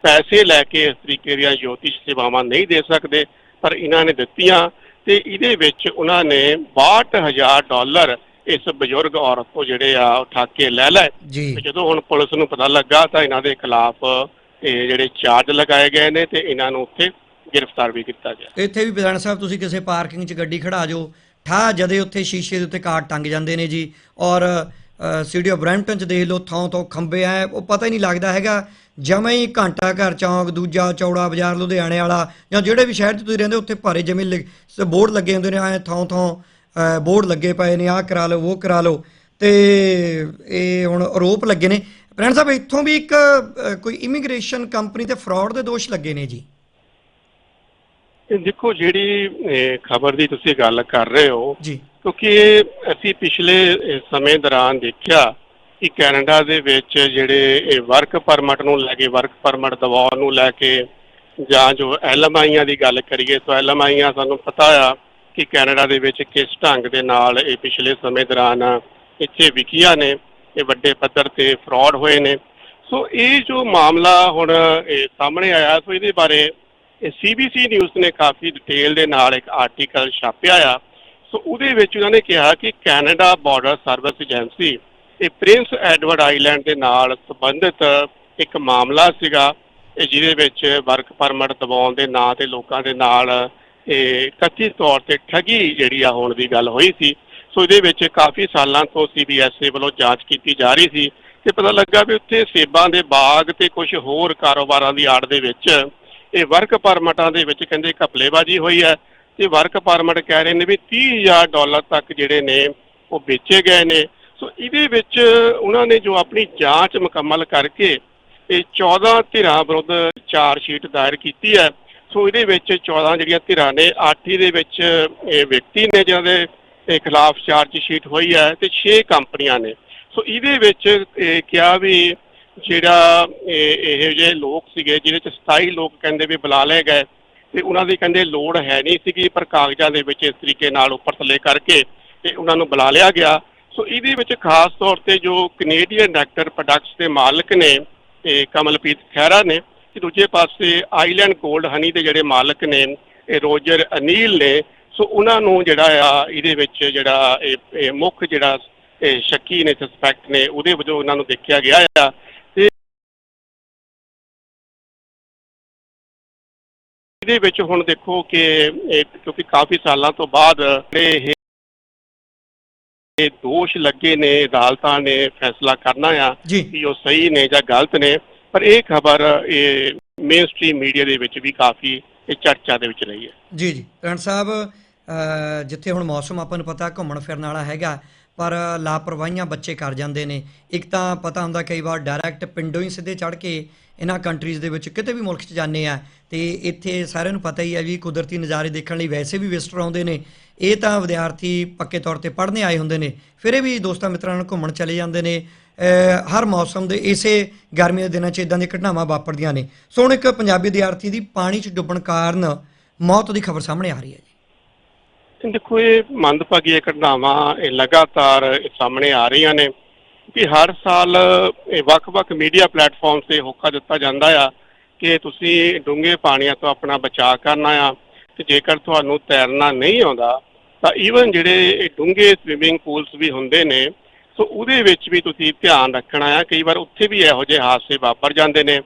ਪੈਸੇ ਲੈ ਕੇ ਇਸ ਤਰੀਕੇ ਦੀਆਂ ਜੋਤਿਸ਼ ਸੇਵਾਵਾਂ ਨਹੀਂ ਦੇ ਸਕਦੇ ਪਰ ਇਹਨਾਂ ਨੇ ਦਿੱਤੀਆਂ ਤੇ ਇਹਦੇ ਵਿੱਚ ਉਹਨਾਂ ਨੇ 62000 ਡਾਲਰ ਇਸ ਬਜ਼ੁਰਗ ਔਰਤ ਤੋਂ ਜਿਹੜੇ ਆ ਉਠਾ ਕੇ ਲੈ ਲਏ। ਤੇ ਜਦੋਂ ਹੁਣ ਪੁਲਿਸ ਨੂੰ ਪਤਾ ਲੱਗਾ ਤਾਂ ਇਹਨਾਂ ਦੇ ਖਿਲਾਫ ਇਹ ਜਿਹੜੇ ਚਾਰਜ ਲਗਾਏ ਗਏ ਨੇ ਤੇ ਇਹਨਾਂ ਨੂੰ ਉੱਥੇ ਗ੍ਰਿਫਤਾਰ ਵੀ ਕੀਤਾ ਗਿਆ। ਇੱਥੇ ਵੀ ਪ੍ਰਧਾਨ ਸਾਹਿਬ ਤੁਸੀਂ ਕਿਸੇ ਪਾਰਕਿੰਗ 'ਚ ਗੱਡੀ ਖੜਾ ਜਾਓ ਠਾ ਜਦੇ ਉੱਥੇ ਸ਼ੀਸ਼ੇ ਦੇ ਉੱਤੇ ਕਾਰਡ ਟੰਗ ਜਾਂਦੇ ਨੇ ਜੀ। ਔਰ ਸਿਟੀ ਆਫ ਬ੍ਰੈਂਪਟਨ 'ਚ ਦੇਖ ਲਓ, ਥਾਂ ਤੋਂ ਖੰਬੇ ਆ ਉਹ ਪਤਾ ਹੀ ਨਹੀਂ ਲੱਗਦਾ ਹੈਗਾ, ਜਮਾਂ ਹੀ ਘੰਟਾ ਘਰ ਚੌਂਕ, ਦੂਜਾ ਚੌੜਾ ਬਾਜ਼ਾਰ, ਲੁਧਿਆਣੇ ਵਾਲਾ, ਜਾਂ ਜਿਹੜੇ ਵੀ ਸ਼ਹਿਰ 'ਚ ਤੁਸੀਂ ਰਹਿੰਦੇ ਉੱਥੇ ਭਾਰੇ ਜਮੇ ਬੋਰਡ ਲੱਗੇ ਹੁੰਦੇ ਨੇ, ਐ ਥਾਂ ਥਾਂ ਬੋਰਡ ਲੱਗੇ ਪਏ ਨੇ, ਆਹ ਕਰਾ ਲਓ, ਉਹ ਕਰਾ ਲਓ। ਤੇ, ਇਹ ਹੁਣ ਆਰੋਪ ਲੱਗੇ ਨੇ ਪ੍ਰਧਾਨ ਸਾਹਿਬ ਇੱਥੋਂ ਵੀ ਇੱਕ ਕੋਈ ਇਮੀਗ੍ਰੇਸ਼ਨ ਕੰਪਨੀ ਤੇ ਫਰਾਡ ਦੇ ਦੋਸ਼ ਲੱਗੇ ਨੇ ਜੀ? ਦੇਖੋ ਜਿਹੜੀ ਖਬਰ ਦੀ ਤੁਸੀਂ ਗੱਲ ਕਰ ਰਹੇ ਹੋ ਜੀ। ਕਿਉਂਕਿ ਅਸੀਂ ਪਿਛਲੇ ਸਮੇਂ ਦੌਰਾਨ ਦੇਖਿਆ ਕਿ ਕੈਨੇਡਾ ਦੇ ਵਿੱਚ ਜਿਹੜੇ ਇਹ ਵਰਕ ਪਰਮਿਟ ਨੂੰ ਲੈ ਕੇ ਵਰਕ ਪਰਮਿਟ ਦਬਾਅ ਨੂੰ ਲੈ ਕੇ ਜਾਂ ਜੋ ਐਲਐਮਆਈਆਂ ਦੀ ਗੱਲ ਕਰੀਏ ਤਾਂ ਐਲਐਮਆਈਆਂ ਸਾਨੂੰ ਪਤਾ ਆ ਕਿ ਕੈਨੇਡਾ ਦੇ ਵਿੱਚ ਕਿਸ ਢੰਗ ਦੇ ਨਾਲ ਇਹ ਪਿਛਲੇ ਸਮੇਂ ਦੌਰਾਨ ਇੱਥੇ ਵਿਕੀਆਂ ਨੇ। ਇਹ ਵੱਡੇ ਪੱਧਰ ਤੇ ਫਰਾਡ ਹੋਏ ਨੇ। ਸੋ ਇਹ ਜੋ ਮਾਮਲਾ ਹੁਣ, ਇਹ ਸਾਹਮਣੇ ਆਇਆ, ਸੋ ਇਹਦੇ ਬਾਰੇ ਇਹ ਸੀਬੀਸੀ ਨਿਊਜ਼ ਨੇ ਕਾਫੀ ਡਿਟੇਲ ਦੇ ਨਾਲ ਇੱਕ ਆਰਟੀਕਲ ਛਾਪਿਆ ਆ। ਸੋ ਉਹਦੇ ਵਿੱਚ ਉਹਨਾਂ ਨੇ ਕਿਹਾ ਕਿ ਕੈਨੇਡਾ ਬਾਰਡਰ ਸਰਵਿਸ ਏਜੰਸੀ ਇਹ ਪ੍ਰਿੰਸ ਐਡਵਰਡ ਆਈਲੈਂਡ ਦੇ ਨਾਲ ਸੰਬੰਧਿਤ ਇੱਕ ਮਾਮਲਾ ਸੀਗਾ, ਇਹ ਜਿਹਦੇ ਵਿੱਚ ਵਰਕ ਪਰਮਿਟ ਦਿਵਾਉਣ ਦੇ ਨਾਂ ਤੇ ਲੋਕਾਂ ਦੇ ਨਾਲ ਇਹ ਕਥਿਤ ਤੌਰ ਤੇ ਠੱਗੀ ਜਿਹੜੀ ਆ ਹੋਣ ਦੀ ਗੱਲ ਹੋਈ ਸੀ। ਸੋ ਇਹਦੇ ਵਿੱਚ ਕਾਫੀ ਸਾਲਾਂ ਤੋਂ ਸੀਬੀਐਸਈ ਵੱਲੋਂ ਜਾਂਚ ਕੀਤੀ ਜਾ ਰਹੀ ਸੀ ਤੇ ਪਤਾ ਲੱਗਾ ਵੀ ਉੱਥੇ ਸੇਬਾਂ ਦੇ ਬਾਗ ਤੇ ਕੁਝ ਹੋਰ ਕਾਰੋਬਾਰਾਂ ਦੀ ਆੜ ਦੇ ਵਿੱਚ ਇਹ ਵਰਕ ਪਰਮਟਾਂ ਦੇ ਵਿੱਚ ਕਹਿੰਦੇ ਘਪਲੇਬਾਜ਼ੀ ਹੋਈ ਹੈ ਤੇ ਵਰਕ ਪਰਮਟ ਕਹਿ ਰਹੇ ਨੇ ਵੀ 30000 ਡਾਲਰ ਤੱਕ ਜਿਹੜੇ ਨੇ ਉਹ ਵੇਚੇ ਗਏ ਨੇ। ਸੋ ਇਹਦੇ ਵਿੱਚ ਉਹਨਾਂ ਨੇ ਜੋ ਆਪਣੀ ਜਾਂਚ ਮੁਕੰਮਲ ਕਰਕੇ ਇਹ 14 ਧਿਰਾਂ ਵਿਰੁੱਧ ਚਾਰ ਸ਼ੀਟ ਦਾਇਰ ਕੀਤੀ ਹੈ। ਸੋ ਇਹਦੇ ਵਿੱਚ 14 ਜਿਹੜੀਆਂ ਧਿਰਾਂ ਨੇ 8 ਦੇ ਵਿੱਚ ਇਹ ਵਿਅਕਤੀ ਨੇ ਜਿਹਨਾਂ ਦੇ ਇਹ ਖਿਲਾਫ ਚਾਰਜ ਸ਼ੀਟ ਹੋਈ ਹੈ ਤੇ 6 ਕੰਪਨੀਆਂ ਨੇ। ਸੋ ਇਹਦੇ ਵਿੱਚ ਇਹ ਕਿਹਾ ਵੀ ਜਿਹੜਾ ਇਹੋ ਜਿਹੇ ਲੋਕ ਸੀਗੇ, ਜਿਹਦੇ ਚ 27 ਲੋਕ ਕਹਿੰਦੇ ਵੀ ਬੁਲਾ ਲਏ ਗਏ, ਤੇ ਉਹਨਾਂ ਦੀ ਕਹਿੰਦੇ ਲੋੜ ਹੈ ਨਹੀਂ ਸੀਗੀ, ਪਰ ਕਾਗਜ਼ਾਂ ਦੇ ਵਿੱਚ ਇਸ ਤਰੀਕੇ ਨਾਲ ਉੱਪਰ ਥੱਲੇ ਕਰਕੇ ਤੇ ਉਹਨਾਂ ਨੂੰ ਬੁਲਾ ਲਿਆ ਗਿਆ। ਸੋ ਇਹਦੇ ਵਿੱਚ ਖਾਸ ਤੌਰ ਤੇ ਜੋ ਕੈਨੇਡੀਅਨ ਡਾਕਟਰ ਪ੍ਰੋਡਕਟਸ ਦੇ ਮਾਲਕ ਨੇ ਤੇ ਕਮਲਪ੍ਰੀਤ ਖਹਿਰਾ ਨੇ, ਤੇ ਦੂਜੇ ਪਾਸੇ ਆਈਲੈਂਡ 골ਡ ਹਨੀ ਦੇ ਜਿਹੜੇ ਮਾਲਕ ਨੇ, ਇਹ ਰੋਜਰ ਅਨੀਲ ਨੇ ਸੋ ਉਹਨਾਂ ਨੂੰ ਜਿਹੜਾ ਆ ਇਹਦੇ ਵਿੱਚ ਜਿਹੜਾ ਇਹ ਮੁੱਖ ਜਿਹੜਾ ਸ਼ੱਕੀ ਨੇ ਸਸਪੈਕਟ ਨੇ ਉਹਦੇ ਵਜੋਂ ਉਹਨਾਂ ਨੂੰ ਦੇਖਿਆ ਗਿਆ ਆ। ਤੇ ਇਹਦੇ ਵਿੱਚ ਹੁਣ ਦੇਖੋ ਕਿ ਕਿਉਂਕਿ ਕਾਫੀ ਸਾਲਾਂ ਤੋਂ ਬਾਅਦ ਇਹ ਇਹ ਦੋਸ਼ ਲੱਗੇ ਨੇ ਅਦਾਲਤਾਂ ਨੇ ਫੈਸਲਾ ਕਰਨਾ ਆ ਕਿ ਉਹ ਸਹੀ ਨੇ ਜਾਂ ਗਲਤ ਨੇ। ਪਰ ਇਹ ਖਬਰ ਇਹ ਮੇਨ ਸਟ੍ਰੀਮ ਮੀਡੀਆ ਦੇ ਵਿੱਚ ਵੀ ਕਾਫੀ ਇਹ ਚਰਚਾ ਦੇ ਵਿੱਚ ਰਹੀ ਹੈ। ਜੀ ਜੀ। ਰਣ ਸਾਹਿਬ ਜਿੱਥੇ ਹੁਣ ਮੌਸਮ ਆਪਾਂ ਨੂੰ ਪਤਾ ਘੁੰਮਣ ਫਿਰਨ ਵਾਲਾ ਹੈਗਾ, ਪਰ ਲਾਪਰਵਾਹੀਆਂ ਬੱਚੇ ਕਰ ਜਾਂਦੇ ਨੇ। ਇੱਕ ਤਾਂ ਪਤਾ ਹੁੰਦਾ ਕਈ ਵਾਰ ਡਾਇਰੈਕਟ ਪਿੰਡੋਂ ਹੀ ਸਿੱਧੇ ਚੜ ਕੇ ਇਹਨਾਂ ਕੰਟਰੀਜ਼ ਦੇ ਵਿੱਚ ਕਿਤੇ ਵੀ ਮੁਲਕ 'ਚ ਜਾਂਦੇ ਆ, ਤੇ ਇੱਥੇ ਸਾਰਿਆਂ ਨੂੰ ਪਤਾ ਹੀ ਹੈ ਵੀ ਕੁਦਰਤੀ ਨਜ਼ਾਰੇ ਦੇਖਣ ਲਈ ਵੈਸੇ ਵੀ ਵਿਜ਼ਟਰ ਆਉਂਦੇ ਨੇ। ਇਹ ਤਾਂ ਵਿਦਿਆਰਥੀ ਪੱਕੇ ਤੌਰ ਤੇ ਪੜ੍ਹਨੇ ਆਏ ਹੁੰਦੇ ਨੇ, ਫਿਰ ਇਹ ਵੀ ਦੋਸਤਾਂ ਮਿੱਤਰਾਂ ਨਾਲ ਘੁੰਮਣ ਚਲੇ ਜਾਂਦੇ ਨੇ। ਹਰ ਮੌਸਮ ਦੇ ਇਸੇ ਗਰਮੀ ਦੇ ਦਿਨਾਂ 'ਚ ਇਦਾਂ ਦੀਆਂ ਘਟਨਾਵਾਂ ਵਾਪਰਦੀਆਂ ਨੇ। ਸੋ ਹੁਣ ਇੱਕ ਪੰਜਾਬੀ ਵਿਦਿਆਰਥੀ ਦੀ ਪਾਣੀ 'ਚ ਡੁੱਬਣ ਕਾਰਨ ਮੌਤ ਦੀ ਖਬਰ ਸਾਹਮਣੇ ਆ ਰਹੀ ਹੈ ਜੀ। ਦੇਖੋ ਇਹ ਮੰਦਭਾਗੀ ਘਟਨਾਵਾਂ, ਇਹ ਲਗਾਤਾਰ ਸਾਹਮਣੇ ਆ ਰਹੀਆਂ ਨੇ ਕਿ ਹਰ ਸਾਲ ਇਹ ਵੱਖ-ਵੱਖ ਮੀਡੀਆ ਪਲੇਟਫਾਰਮ ਤੇ ਹੋਕਾ ਦਿੱਤਾ ਜਾਂਦਾ ਆ ਕਿ ਤੁਸੀਂ ਡੂੰਘੇ ਪਾਣੀਆਂ ਤੋਂ ਆਪਣਾ ਬਚਾਅ ਕਰਨਾ ਆ ਤੇ ਜੇਕਰ ਤੁਹਾਨੂੰ ਤੈਰਨਾ ਨਹੀਂ ਆਉਂਦਾ, ਤਾਂ ਈਵਨ ਜਿਹੜੇ ਇਹ ਡੂੰਘੇ ਸਵਿਮਿੰਗ ਪੂਲਸ ਵੀ ਹੁੰਦੇ ਨੇ, ਸੋ ਉਹਦੇ ਵਿੱਚ ਵੀ ਤੁਸੀਂ ਧਿਆਨ ਰੱਖਣਾ ਆ, ਕਈ ਵਾਰ ਉੱਥੇ ਵੀ ਇਹੋ ਜਿਹੇ ਹਾਦਸੇ ਵਾਪਰ ਜਾਂਦੇ ਨੇ।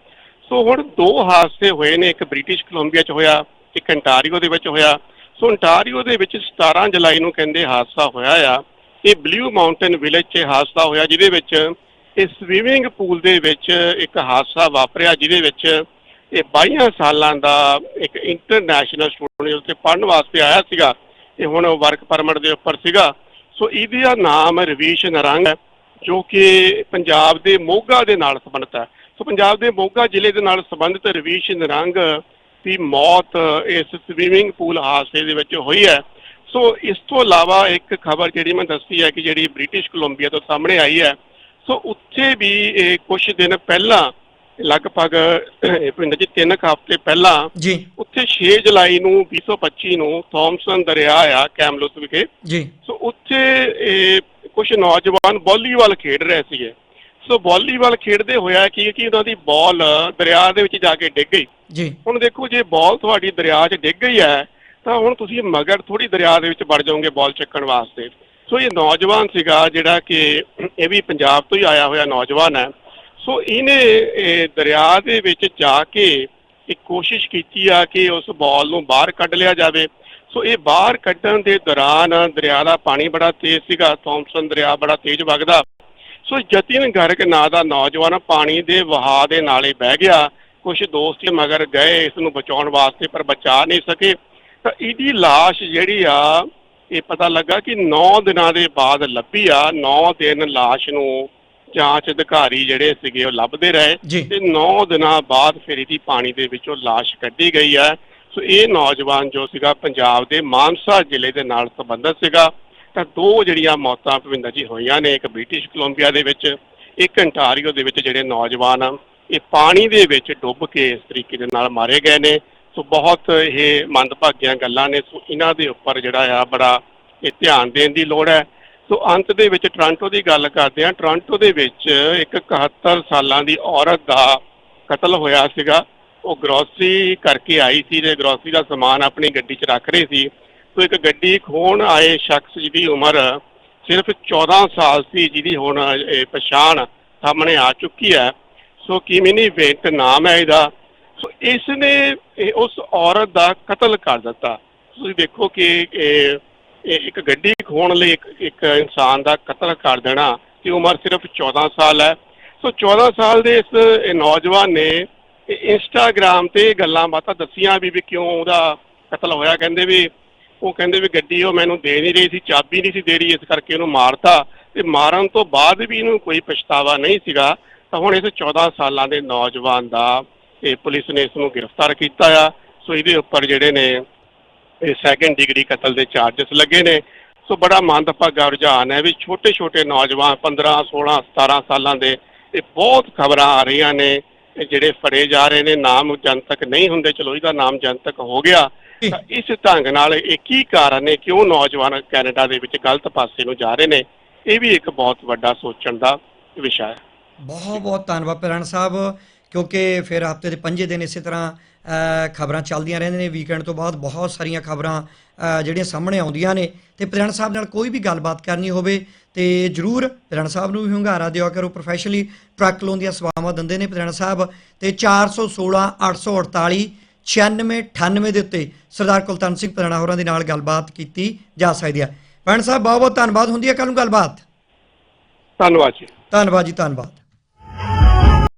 ਸੋ ਹੁਣ ਦੋ ਹਾਦਸੇ ਹੋਏ ਨੇ, ਇੱਕ ਬ੍ਰਿਟਿਸ਼ ਕੋਲੰਬੀਆ 'ਚ ਹੋਇਆ, ਇੱਕ ਅੰਟਾਰੀਓ ਦੇ ਵਿੱਚ ਹੋਇਆ ਸੋ ਅੰਟਾਰੀਓ ਦੇ ਵਿੱਚ 17 ਜੁਲਾਈ ਨੂੰ ਕਹਿੰਦੇ ਹਾਦਸਾ ਹੋਇਆ ਆ। ਇਹ ਬਲੂ ਮਾਊਂਟਨ ਵਿਲੇਜ 'ਚ ਹਾਦਸਾ ਹੋਇਆ, ਜਿਹਦੇ ਵਿੱਚ ਇਹ ਸਵੀਮਿੰਗ ਪੂਲ ਦੇ ਵਿੱਚ ਇੱਕ ਹਾਦਸਾ ਵਾਪਰਿਆ, ਜਿਹਦੇ ਵਿੱਚ ਇਹ 22 ਸਾਲਾਂ ਦਾ ਇੱਕ ਇੰਟਰਨੈਸ਼ਨਲ ਸਟੂਡੈਂਟ ਉੱਥੇ ਪੜ੍ਹਨ ਵਾਸਤੇ ਆਇਆ ਸੀਗਾ। ਇਹ ਹੁਣ ਵਰਕ ਪਰਮਿਟ ਦੇ ਉੱਪਰ ਸੀਗਾ। ਸੋ ਇਹਦਾ ਨਾਮ ਰਵੀਸ਼ ਨਰੰਗ ਹੈ, ਜੋ ਕਿ ਪੰਜਾਬ ਦੇ ਮੋਗਾ ਦੇ ਨਾਲ ਸੰਬੰਧਿਤ ਹੈ। ਸੋ ਪੰਜਾਬ ਦੇ ਮੋਗਾ ਜ਼ਿਲ੍ਹੇ ਦੇ ਨਾਲ ਸੰਬੰਧਿਤ ਰਵੀਸ਼ ਨਰੰਗ ਦੀ ਮੌਤ ਇਸ ਸਵੀਮਿੰਗ ਪੂਲ ਹਾਦਸੇ ਦੇ ਵਿੱਚ ਹੋਈ ਹੈ। ਸੋ ਇਸ ਤੋਂ ਇਲਾਵਾ ਇੱਕ ਖਬਰ ਜਿਹੜੀ ਮੈਂ ਦੱਸੀ ਹੈ ਕਿ ਜਿਹੜੀ ਬ੍ਰਿਟਿਸ਼ ਕੋਲੰਬੀਆ ਤੋਂ ਸਾਹਮਣੇ ਆਈ ਹੈ। ਸੋ ਉੱਥੇ ਵੀ ਇਹ ਕੁਝ ਦਿਨ ਪਹਿਲਾਂ ਲਗਭਗ ਇਹ ਪਿੰਡ ਤਿੰਨ ਕੁ ਹਫ਼ਤੇ ਪਹਿਲਾਂ ਜੀ। ਉੱਥੇ 6 ਜੁਲਾਈ ਨੂੰ 2025 ਨੂੰ ਥੌਮਸਨ ਦਰਿਆ ਆ ਕੈਮਲਸ ਵਿਖੇ। ਜੀ। ਸੋ ਉੱਥੇ ਇਹ ਕੁਝ ਨੌਜਵਾਨ ਵਾਲੀਬਾਲ ਖੇਡ ਰਹੇ ਸੀਗੇ। ਸੋ ਵਾਲੀਬਾਲ ਖੇਡਦੇ ਹੋਇਆ ਕੀ ਕਿ ਉਹਨਾਂ ਦੀ ਬਾਲ ਦਰਿਆ ਦੇ ਵਿੱਚ ਜਾ ਕੇ ਡਿੱਗ ਗਈ। ਜੀ। ਹੁਣ ਦੇਖੋ ਜੇ ਬਾਲ ਤੁਹਾਡੀ ਦਰਿਆ 'ਚ ਡਿੱਗ ਗਈ ਹੈ ਤਾਂ ਹੁਣ ਤੁਸੀਂ ਮਗਰ ਥੋੜੀ ਦਰਿਆ ਦੇ ਵਿੱਚ ਵੜ ਜਾਓਗੇ ਬਾਲ ਚੱਕਣ ਵਾਸਤੇ। ਸੋ ਇਹ ਨੌਜਵਾਨ ਸੀਗਾ ਜਿਹੜਾ ਕਿ ਇਹ ਵੀ ਪੰਜਾਬ ਤੋਂ ਹੀ ਆਇਆ ਹੋਇਆ ਨੌਜਵਾਨ ਹੈ। ਸੋ ਇਹਨੇ ਇਹ ਦਰਿਆ ਦੇ ਵਿੱਚ ਜਾ ਕੇ ਇੱਕ ਕੋਸ਼ਿਸ਼ ਕੀਤੀ ਆ ਕਿ ਉਸ ਬਾਲ ਨੂੰ ਬਾਹਰ ਕੱਢ ਲਿਆ ਜਾਵੇ। ਸੋ ਇਹ ਬਾਹਰ ਕੱਢਣ ਦੇ ਦੌਰਾਨ ਦਰਿਆ ਦਾ ਪਾਣੀ ਬੜਾ ਤੇਜ਼ ਸੀਗਾ ਥੌਮਸਨ ਦਰਿਆ ਬੜਾ ਤੇਜ਼ ਵਗਦਾ। ਸੋ ਜਤਿਨ ਗਰਗ ਨਾਂ ਦਾ ਨੌਜਵਾਨ ਪਾਣੀ ਦੇ ਵਹਾਅ ਦੇ ਨਾਲੇ ਬਹਿ ਗਿਆ। ਕੁਝ ਦੋਸਤ ਮਗਰ ਗਏ ਇਸ ਨੂੰ ਬਚਾਉਣ ਵਾਸਤੇ ਪਰ ਬਚਾ ਨਹੀਂ ਸਕੇ। ਤਾਂ ਇਹਦੀ ਲਾਸ਼ ਜਿਹੜੀ ਆ ਇਹ ਪਤਾ ਲੱਗਾ ਕਿ 9 ਦਿਨਾਂ ਦੇ ਬਾਅਦ ਲੱਭੀ ਆ। 9 ਦਿਨ ਲਾਸ਼ ਨੂੰ ਜਾਂਚ ਅਧਿਕਾਰੀ ਜਿਹੜੇ ਸੀਗੇ ਉਹ ਲੱਭਦੇ ਰਹੇ। ਤੇ 9 ਦਿਨਾਂ ਬਾਅਦ ਫਿਰ ਇਹਦੀ ਪਾਣੀ ਦੇ ਵਿੱਚੋਂ ਲਾਸ਼ ਕੱਢੀ ਗਈ ਹੈ ਸੋ ਇਹ ਨੌਜਵਾਨ ਜੋ ਸੀਗਾ ਪੰਜਾਬ ਦੇ ਮਾਨਸਾ ਜ਼ਿਲ੍ਹੇ ਦੇ ਨਾਲ ਸੰਬੰਧਿਤ ਸੀਗਾ। ਤਾਂ ਦੋ ਜਿਹੜੀਆਂ ਮੌਤਾਂ ਭਵਿੰਦਰ ਜੀ ਹੋਈਆਂ ਨੇ, ਇੱਕ ਬ੍ਰਿਟਿਸ਼ ਕੋਲੰਬੀਆ ਦੇ ਵਿੱਚ, ਇੱਕ ਅੰਟਾਰੀਓ ਦੇ ਵਿੱਚ ਜਿਹੜੇ ਨੌਜਵਾਨ ਆ, ਇਹ ਪਾਣੀ ਦੇ ਵਿੱਚ ਡੁੱਬ ਕੇ ਇਸ ਤਰੀਕੇ ਦੇ ਨਾਲ ਮਾਰੇ ਗਏ ਨੇ। ਸੋ ਬਹੁਤ ਇਹ ਮੰਦਭਾਗੀਆਂ ਗੱਲਾਂ ਨੇ, ਸੋ ਇਹਨਾਂ ਦੇ ਉੱਪਰ ਜਿਹੜਾ ਆ ਬੜਾ ਇਹ ਧਿਆਨ ਦੇਣ ਦੀ ਲੋੜ ਹੈ। ਸੋ ਅੰਤ ਦੇ ਵਿੱਚ ਟੋਰਾਂਟੋ ਦੀ ਗੱਲ ਕਰਦੇ ਹਾਂ। ਟੋਰਾਂਟੋ ਦੇ ਵਿੱਚ ਇੱਕ 71 ਸਾਲਾਂ ਦੀ ਔਰਤ ਦਾ ਕਤਲ ਹੋਇਆ ਸੀਗਾ। ਉਹ ਗਰੋਸਰੀ ਕਰਕੇ ਆਈ ਸੀ ਤੇ ਗਰੋਸਰੀ ਦਾ ਸਮਾਨ ਆਪਣੀ ਗੱਡੀ 'ਚ ਰੱਖ ਰਹੀ ਸੀ। ਸੋ ਇੱਕ ਗੱਡੀ ਖੋਣ ਆਏ ਸ਼ਖਸ ਜਿਹਦੀ ਉਮਰ ਸਿਰਫ 14 ਸਾਲ ਸੀ, ਜਿਹਦੀ ਹੁਣ ਪਛਾਣ ਸਾਹਮਣੇ ਆ ਚੁੱਕੀ ਹੈ। ਸੋ ਕਿਮਿਨੀ ਵੇਂਟ ਨਾਮ ਹੈ ਇਹਦਾ? ਸੋ ਇਸ ਨੇ ਉਸ ਔਰਤ ਦਾ ਕਤਲ ਕਰ ਦਿੱਤਾ। ਤੁਸੀਂ ਦੇਖੋ ਕਿ ਇੱਕ ਗੱਡੀ ਖੋਣ ਲਈ ਇੱਕ ਇਨਸਾਨ ਦਾ ਕਤਲ ਕਰ ਦੇਣਾ ਤੇ ਉਮਰ ਸਿਰਫ 14 ਸਾਲ ਹੈ। ਸੋ 14 ਸਾਲ ਦੇ ਇਸ ਨੌਜਵਾਨ ਨੇ ਇੰਸਟਾਗ੍ਰam ਤੇ ਗੱਲਾਂ ਬਾਤਾਂ ਦੱਸੀਆਂ ਵੀ ਵੀ ਕਿਉਂ ਉਹਦਾ ਕਤਲ ਹੋਇਆ। ਕਹਿੰਦੇ ਵੀ ਉਹ ਕਹਿੰਦੇ ਵੀ ਗੱਡੀ ਉਹ ਮੈਨੂੰ ਦੇ ਨਹੀਂ ਰਹੀ ਸੀ, ਚਾਬੀ ਨਹੀਂ ਸੀ ਦੇ ਰਹੀ, ਇਸ ਕਰਕੇ ਉਹਨੂੰ ਮਾਰਤਾ ਤੇ ਮਾਰਨ ਤੋਂ ਬਾਅਦ ਵੀ ਇਹਨੂੰ ਕੋਈ ਪਛਤਾਵਾ ਨਹੀਂ ਸੀਗਾ। ਤਾਂ ਹੁਣ ਇਸ 14 ਸਾਲਾਂ ਦੇ ਨੌਜਵਾਨ ਦਾ ਇਹ ਪੁਲਿਸ ਨੇ ਇਸ ਨੂੰ ਗ੍ਰਿਫਤਾਰ ਕੀਤਾ ਆ। ਸੋ ਇਹਦੇ ਉੱਪਰ ਜਿਹੜੇ ਨੇ ਇਹ ਸੈਕੰਡ ਡਿਗਰੀ ਕਤਲ ਦੇ ਚਾਰजेस ਲੱਗੇ ਨੇ। ਸੋ ਬੜਾ ਮੰਦਭਾਗਾ ਰੁਝਾਨ ਹੈ ਵੀ ਛੋਟੇ ਛੋਟੇ ਨੌਜਵਾਨ 15 16 17 ਸਾਲਾਂ ਦੇ ਇਹ ਬਹੁਤ ਖਬਰਾਂ ਆ ਰਹੀਆਂ ਨੇ। ਜਿਹੜੇ ਫੜੇ ਜਾ ਰਹੇ ਨੇ, ਨਾਮ ਜਨਤਕ ਨਹੀਂ ਹੁੰਦੇ, ਚਲੋ ਇਹਦਾ ਨਾਮ ਜਨਤਕ ਹੋ ਗਿਆ। ਇਸ ਢੰਗ ਨਾਲ ਇਹ ਕੀ ਕਾਰਨ ਨੇ ਕਿਉਂ ਨੌਜਵਾਨ ਕੈਨੇਡਾ ਦੇ ਵਿੱਚ ਗਲਤ ਪਾਸੇ ਨੂੰ ਜਾ ਰਹੇ ਨੇ? ਇਹ ਵੀ ਇੱਕ ਬਹੁਤ ਵੱਡਾ ਸੋਚਣ ਦਾ ਵਿਸ਼ਾ ਹੈ। ਬਹੁਤ ਬਹੁਤ ਧੰਨਵਾਦ ਪ੍ਰਣ ਸਾਹਿਬ, ਕਿਉਂਕਿ ਫਿਰ ਹਫ਼ਤੇ ਦੇ ਪੰਜੇ ਦਿਨ ਇਸੇ ਤਰ੍ਹਾਂ ਖਬਰਾਂ ਚੱਲਦੀਆਂ ਰਹਿੰਦੀਆਂ ਨੇ। ਵੀਕਐਂਡ ਤੋਂ ਬਾਅਦ ਬਹੁਤ ਸਾਰੀਆਂ ਖਬਰਾਂ ਜਿਹੜੀਆਂ ਸਾਹਮਣੇ ਆਉਂਦੀਆਂ ਨੇ। ਤੇ ਪ੍ਰਣ ਸਾਹਿਬ ਨਾਲ ਕੋਈ ਵੀ ਗੱਲਬਾਤ ਕਰਨੀ ਹੋਵੇ, ਤੇ ਜਰੂਰ ਪ੍ਰਣ ਸਾਹਿਬ ਨੂੰ ਵੀ ਹੁੰਗਾਰਾ ਦਿਓ ਕਰੋ। ਪ੍ਰੋਫੈਸ਼ਨਲੀ ਟਰੱਕ ਲੋਨ ਦੀਆਂ ਸੇਵਾਵਾਂ ਦਿੰਦੇ ਨੇ ਪ੍ਰਣ ਸਾਹਿਬ। ਤੇ 416 848 9698 ਦੇ ਉੱਤੇ ਸਰਦਾਰ ਕੁਲਤਨ ਸਿੰਘ ਪ੍ਰਣਾ ਹੋਰਾਂ ਦੇ ਨਾਲ ਗੱਲਬਾਤ ਕੀਤੀ ਜਾ ਸਕਦੀ ਹੈ ਪ੍ਰਣ ਸਾਹਿਬ ਬਹੁਤ ਬਹੁਤ ਧੰਨਵਾਦ। ਹੁੰਦੀ ਹੈ ਕੱਲ ਨੂੰ ਗੱਲਬਾਤ? ਧੰਨਵਾਦ ਜੀ। ਧੰਨਵਾਦ ਜੀ ਧੰਨਵਾਦ।